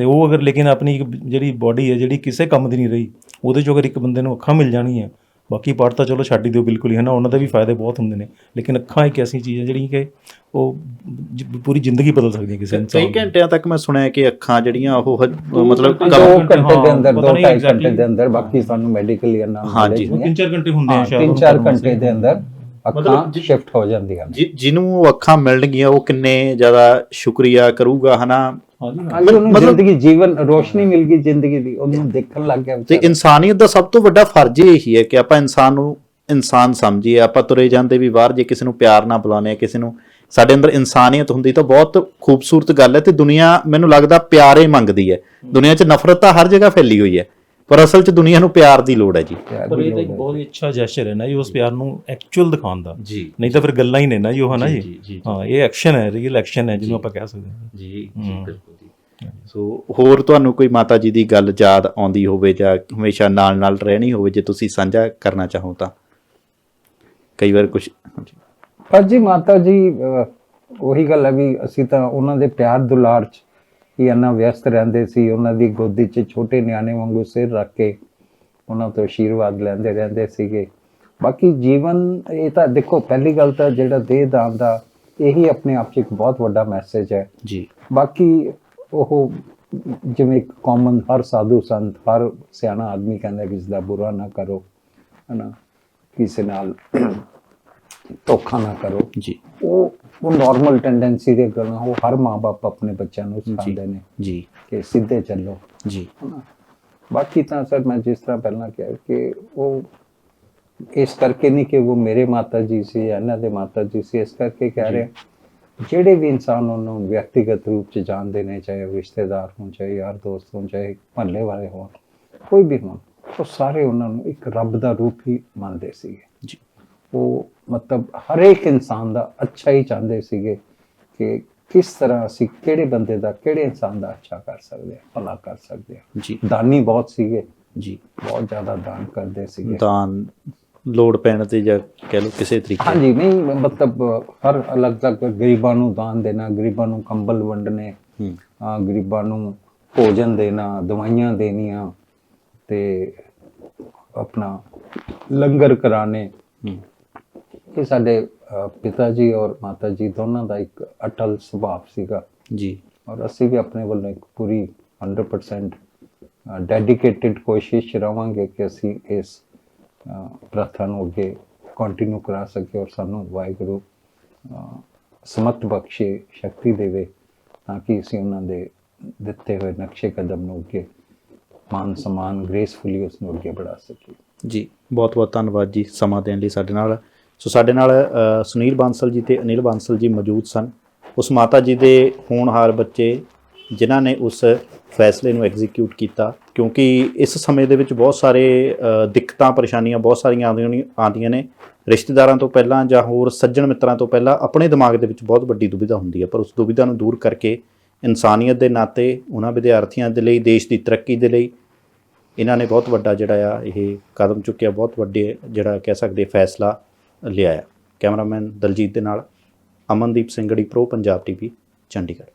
ਤੇ ਉਹ ਅਗਰ ਲੇਕਿਨ ਆਪਣੀ ਇੱਕ ਜਿਹੜੀ ਬਾਡੀ ਹੈ ਜਿਹੜੀ ਕਿਸੇ ਕੰਮ ਦੀ ਨਹੀਂ ਰਹੀ ਉਹਦੇ ਚੋਂ ਅਗਰ ਇੱਕ ਬੰਦੇ ਨੂੰ ਅੱਖਾਂ ਮਿਲ ਜਾਣਗੀਆਂ ਬਾਕੀ ਪਾਰਟ ਤਾਂ ਚਲੋ ਛੱਡ ਹੀ ਦਿਓ ਬਿਲਕੁਲ ਹੀ ਹੈ ਨਾ ਉਹਨਾਂ ਦੇ ਵੀ ਫਾਇਦੇ ਬਹੁਤ ਹੁੰਦੇ ਨੇ ਲੇਕਿਨ ਅੱਖਾਂ ਇੱਕ ਐਸੀ ਚੀਜ਼ ਹੈ ਜਿਹੜੀ ਕਿ ਉਹ ਜ- ਪੂਰੀ ਜ਼ਿੰਦਗੀ ਬਦਲ ਸਕਦੀ ਹੈ ਕਿਸੇ ਇਨਸਾਨ ਕਈ ਘੰਟਿਆਂ ਤੱਕ ਮੈਂ ਸੁਣਿਆ ਕਿ ਅੱਖਾਂ ਜਿਹੜੀਆਂ ਉਹ ਮਤਲਬ ਕਮ- ਘੰਟੇ ਦੇ ਅੰਦਰ ਪਤਾ ਦੋ ਨਹੀਂ ਢਾਈ exactly। ਘੰਟੇ ਦੇ ਅੰਦਰ ਬਾਕੀ ਸਾਨੂੰ ਮੈਡੀਕਲੀ ਇੰਨਾ ਹਾਂਜੀ। knowledge ਉਹ ਨਹੀਂ ਹੈ। 3-4 ਘੰਟੇ ਹੁੰਦੇ ਆ ਸ਼ਾਇਦ ਤਿੰਨ ਉਹਨੂੰ ਚਾਰ ਕਰਨ ਘੰਟੇ ਵਾਸਤੇ। ਦੇ ਅੰਦਰ ਅੱਖਾਂ ਜਿ- ਸ਼ਿਫਟ ਹੋ ਜਾਂਦੀਆਂ ਜਿ- ਜਿਹਨੂੰ ਉਹ ਅੱਖਾਂ ਮਿਲਣਗੀਆਂ ਉਹ ਕਿੰਨੇ ਜ਼ਿਆਦਾ ਸ਼ੁਕਰੀਆ ਕਰੂਗਾ ਹਨਾ ਹਾਂਜੀ ਉਹਨੂੰ ਮਤਲਬ- ਜ਼ਿੰਦਗੀ ਜੀਵਨ ਰੋਸ਼ਨੀ ਮਿਲ ਗਈ ਜ਼ਿੰਦਗੀ ਦੀ ਉਹਨੂੰ ਦੇਖਣ ਲੱਗ ਗਿਆ ਤੇ। ਇਨਸਾਨੀਅਤ ਦਾ ਸਭ ਤੋਂ ਵੱਡਾ ਫਰਜ਼ ਇਹੀ ਹੈ ਕਿ ਆਪਾਂ ਇਨਸਾਨ ਨੂੰ ਇਨਸਾਨ ਸਮਝੀਏ ਆਪਾਂ ਤੁਰੇ ਜਾਂਦੇ ਵੀ ਬਾਹਰ ਜੇ ਕਿਸੇ ਨੂੰ ਪਿਆਰ ਨਾਲ ਬੁਲਾਉਂਦੇ ਆ ਕਿਸੇ ਨੂੰ ਸਾਡੇ ਅੰਦਰ ਇਨਸਾਨੀਅਤ ਹੁੰਦੀ ਤਾਂ ਬਹੁਤ ਖੂਬਸੂਰਤ ਗੱਲ ਹੈ ਤੇ ਦੁਨੀਆ ਮੈਨੂੰ ਲੱਗਦਾ ਪਿਆਰੇ ਮੰਗਦੀ ਹੈ। ਦੁਨੀਆ 'ਚ ਨਫ਼ਰਤ ਤਾਂ ਹਰ ਜਗ੍ਹਾ ਫੈਲੀ ਹੋਈ ਹੈ। ਪਰ ਅਸਲ 'ਚ ਦੁਨੀਆ ਨੂੰ ਪਿਆਰ ਦੀ ਲੋੜ ਹੈ ਜੀ। ਪਰ ਇਹ ਤਾਂ ਇੱਕ। ਬਹੁਤ ਹੀ ਅੱਛਾ ਜੈਸਚਰ ਹੈ ਨਾ ਜੀ ਉਸ ਪਿਆਰ ਨੂੰ ਐਕਚੁਅਲ ਦਿਖਾਉਣ ਦਾ। ਜੀ। ਨਹੀਂ ਤਾਂ ਫਿਰ ਗੱਲਾਂ ਹੀ ਨੇ ਨਾ ਜੀ ਉਹ ਹੈ ਨਾ ਜੀ, ਹਾਂ ਇਹ ਐਕਸ਼ਨ ਹੈ ਰੀਅਲ ਐਕਸ਼ਨ ਹੈ ਜਿਹਨੂੰ ਆਪਾਂ ਕਹਿ ਸਕਦੇ ਹਾਂ। ਜੀ ਜੀ। ਬਿਲਕੁਲ ਜੀ। ਸੋ ਹੋਰ ਤੁਹਾਨੂੰ ਕੋਈ ਮਾਤਾ ਜੀ ਦੀ ਗੱਲ ਯਾਦ ਆਉਂਦੀ ਹੋਵੇ ਜਾਂ ਹਮੇਸ਼ਾ ਨਾਲ ਨਾਲ ਰਹਿਣੀ ਹੋਵੇ ਜੇ ਤੁਸੀਂ ਸਾਂਝਾ ਕਰਨਾ ਚਾਹੋ ਤਾਂ? ਕਈ ਵਾਰ ਕੁਝ ਪਰ ਜੀ ਮਾਤਾ ਜੀ ਉਹੀ ਗੱਲ ਹੈ ਵੀ ਅਸੀਂ ਤਾਂ ਉਹਨਾਂ ਦੇ ਪਿਆਰ ਦੁਲਾਰ 'ਚ ਹੀ ਇੰਨਾ ਵਿਅਸਤ ਰਹਿੰਦੇ ਸੀ ਉਹਨਾਂ ਦੀ ਗੋਦੀ 'ਚ ਛੋਟੇ ਨਿਆਣੇ ਵਾਂਗੂ ਸਿਰ ਰੱਖ ਕੇ ਉਹਨਾਂ ਤੋਂ ਆਸ਼ੀਰਵਾਦ ਲੈਂਦੇ ਰਹਿੰਦੇ ਸੀਗੇ। ਬਾਕੀ ਜੀਵਨ ਇਹ ਤਾਂ ਦੇਖੋ ਪਹਿਲੀ ਗੱਲ ਤਾਂ ਜਿਹੜਾ ਦੇਹ ਦਾਨ ਦਾ ਇਹੀ ਆਪਣੇ ਆਪ 'ਚ ਇੱਕ ਬਹੁਤ ਵੱਡਾ ਮੈਸੇਜ ਹੈ। ਜੀ। ਬਾਕੀ ਉਹ ਜਿਵੇਂ ਇੱਕ ਕਾਮਨ ਹਰ ਸਾਧੂ ਸੰਤ ਹਰ ਸਿਆਣਾ ਆਦਮੀ ਕਹਿੰਦਾ ਕਿ ਇਸ ਦਾ ਬੁਰਾ ਨਾ ਕਰੋ ਹਨਾ ਕਿਸੇ ਨਾਲ ਧੋਖਾ ਨਾ ਕਰੋ। ਜੀ। ਉਹ ਉਹ ਨਾਰਮਲ ਟੈਂਡੈਂਸੀ ਦੇ ਗੱਲਾਂ ਉਹ ਹਰ ਮਾਪੇ ਆਪਣੇ ਬੱਚਿਆਂ ਨੂੰ ਸਿਖਾਉਂਦੇ ਨੇ ਜੀ। ਕਿ ਸਿੱਧੇ ਚੱਲੋ। ਜੀ। ਬਾਕੀ ਤਾਂ ਸਰ ਮੈਂ ਜਿਸ ਤਰ੍ਹਾਂ ਪਹਿਲਾਂ ਕਿਹਾ ਕਿ ਉਹ ਇਸ ਕਰਕੇ ਨਹੀਂ ਕਿ ਉਹ ਮੇਰੇ ਮਾਤਾ ਜੀ ਸੀ ਜਾਂ ਇਹਨਾਂ ਦੇ ਮਾਤਾ ਜੀ ਸੀ ਇਸ ਕਰਕੇ ਕਹਿ ਰਹੇ ਜਿਹੜੇ ਵੀ ਇਨਸਾਨ ਉਹਨੂੰ ਵਿਅਕਤੀਗਤ ਰੂਪ ਚ ਜਾਣਦੇ ਨੇ ਚਾਹੇ ਉਹ ਰਿਸ਼ਤੇਦਾਰ ਹੋਣ ਚਾਹੇ ਯਾਰ ਦੋਸਤ ਹੋਣ ਚਾਹੇ ਮਹੱਲੇ ਵਾਲੇ ਹੋਣ ਕੋਈ ਵੀ ਹੋਣ ਉਹ ਸਾਰੇ ਉਹਨਾਂ ਨੂੰ ਇੱਕ ਰੱਬ ਦਾ ਰੂਪ ਹੀ ਮੰਨਦੇ ਸੀਗੇ। ਉਹ ਮਤਲਬ ਹਰੇਕ ਇਨਸਾਨ ਦਾ ਅੱਛਾ ਹੀ ਚਾਹੁੰਦੇ ਸੀਗੇ ਕਿ ਕਿਸ ਤਰ੍ਹਾਂ ਅਸੀਂ ਕਿਹੜੇ ਬੰਦੇ ਦਾ ਕਿਹੜੇ ਇਨਸਾਨ ਦਾ ਅੱਛਾ ਕਰ ਸਕਦੇ ਹਾਂ ਭਲਾ ਕਰ ਸਕਦੇ ਹਾਂ। ਜੀ। ਦਾਨੀ ਬਹੁਤ ਸੀਗੇ। ਜੀ। ਬਹੁਤ ਜ਼ਿਆਦਾ ਦਾਨ ਕਰਦੇ ਸੀਗੇ। ਦਾਨ ਲੋੜ ਪੈਣ ਤੇ ਜਾਂ ਕਹਿ ਲਓ ਕਿਸੇ ਤਰੀਕੇ ਹਾਂਜੀ ਨਹੀਂ ਮਤਲਬ ਹਰ ਅਲੱਗ-ਅਲੱਗ ਗਰੀਬਾਂ ਨੂੰ ਦਾਨ ਦੇਣਾ ਗਰੀਬਾਂ ਨੂੰ ਕੰਬਲ ਵੰਡਣੇ ਹੂੰ। ਗਰੀਬਾਂ ਨੂੰ ਭੋਜਨ ਦੇਣਾ ਦਵਾਈਆਂ ਦੇਣੀਆਂ ਤੇ ਆਪਣਾ ਲੰਗਰ ਕਰਾਣੇ। ਇਹ ਸਾਡੇ ਪਿਤਾ ਜੀ ਔਰ ਮਾਤਾ ਜੀ ਦੋਨਾਂ ਦਾ ਇੱਕ ਅਟਲ ਸੁਭਾਅ ਸੀਗਾ। ਜੀ। ਔਰ ਅਸੀਂ ਵੀ ਆਪਣੇ ਵੱਲੋਂ ਇੱਕ ਪੂਰੀ 100% ਡੈਡੀਕੇਟਿਡ ਕੋਸ਼ਿਸ਼ ਰਵਾਂਗੇ ਕਿ ਅਸੀਂ ਇਸ ਪ੍ਰਥਾ ਨੂੰ ਅੱਗੇ ਕੰਟੀਨਿਊ ਕਰਾ ਸਕੀਏ ਔਰ ਸਾਨੂੰ ਵਾਹਿਗੁਰੂ ਸਮਤ ਬਖਸ਼ੇ ਸ਼ਕਤੀ ਦੇਵੇ ਤਾਂ ਕਿ ਅਸੀਂ ਉਹਨਾਂ ਦੇ ਦਿੱਤੇ ਹੋਏ ਨਕਸ਼ੇ ਕਦਮ ਨੂੰ ਅੱਗੇ ਮਾਨ ਸਮਾਨ ਗ੍ਰੇਸਫੁਲੀ ਉਸ ਨੂੰ ਅੱਗੇ ਵਧਾ ਸਕੀਏ। ਜੀ। ਬਹੁਤ ਬਹੁਤ ਧੰਨਵਾਦ ਜੀ ਸਮਾਂ ਦੇਣ ਲਈ ਸਾਡੇ ਨਾਲ। ਸੋ ਸਾਡੇ ਨਾਲ ਸੁਨੀਲ ਬਾਂਸਲ ਜੀ ਤੇ ਅਨਿਲ ਬਾਂਸਲ ਜੀ ਮੌਜੂਦ ਸਨ। ਉਸ ਮਾਤਾ ਜੀ ਦੇ ਹੋਣਹਾਰ ਬੱਚੇ, ਜਿਨ੍ਹਾਂ ਨੇ ਉਸ ਫੈਸਲੇ ਨੂੰ ਐਗਜ਼ੀਕਿਊਟ ਕੀਤਾ, ਕਿਉਂਕਿ ਇਸ ਸਮੇਂ ਦੇ ਵਿੱਚ ਬਹੁਤ ਸਾਰੇ ਦਿੱਕਤਾਂ, ਪਰੇਸ਼ਾਨੀਆਂ ਬਹੁਤ ਸਾਰੀਆਂ ਆਉਂਦੀਆਂ ਆਉਂਦੀਆਂ ਨੇ। ਰਿਸ਼ਤੇਦਾਰਾਂ ਤੋਂ ਪਹਿਲਾਂ ਜਾਂ ਹੋਰ ਸੱਜਣ ਮਿੱਤਰਾਂ ਤੋਂ ਪਹਿਲਾਂ ਆਪਣੇ ਦਿਮਾਗ ਦੇ ਵਿੱਚ ਬਹੁਤ ਵੱਡੀ ਦੁਬਿਧਾ ਹੁੰਦੀ ਹੈ, ਪਰ ਉਸ ਦੁਬਿਧਾ ਨੂੰ ਦੂਰ ਕਰਕੇ ਇਨਸਾਨੀਅਤ ਦੇ ਨਾਤੇ ਉਹਨਾਂ ਵਿਦਿਆਰਥੀਆਂ ਦੇ ਲਈ, ਦੇਸ਼ ਦੀ ਤਰੱਕੀ ਦੇ ਲਈ ਇਹਨਾਂ ਨੇ ਬਹੁਤ ਵੱਡਾ ਜਿਹੜਾ ਆ, ਇਹ ਕਦਮ ਚੁੱਕਿਆ, ਬਹੁਤ ਵੱਡੇ ਜਿਹੜਾ ਕਹਿ ਸਕਦੇ ਫੈਸਲਾ। ਲਿਆਇਆ। ਕੈਮਰਾਮੈਨ ਦਲਜੀਤ ਦੇ ਨਾਲ ਅਮਨਦੀਪ ਸਿੰਘੜੀ ਪ੍ਰੋ ਪੰਜਾਬ ਟੀਵੀ ਚੰਡੀਗੜ੍ਹ।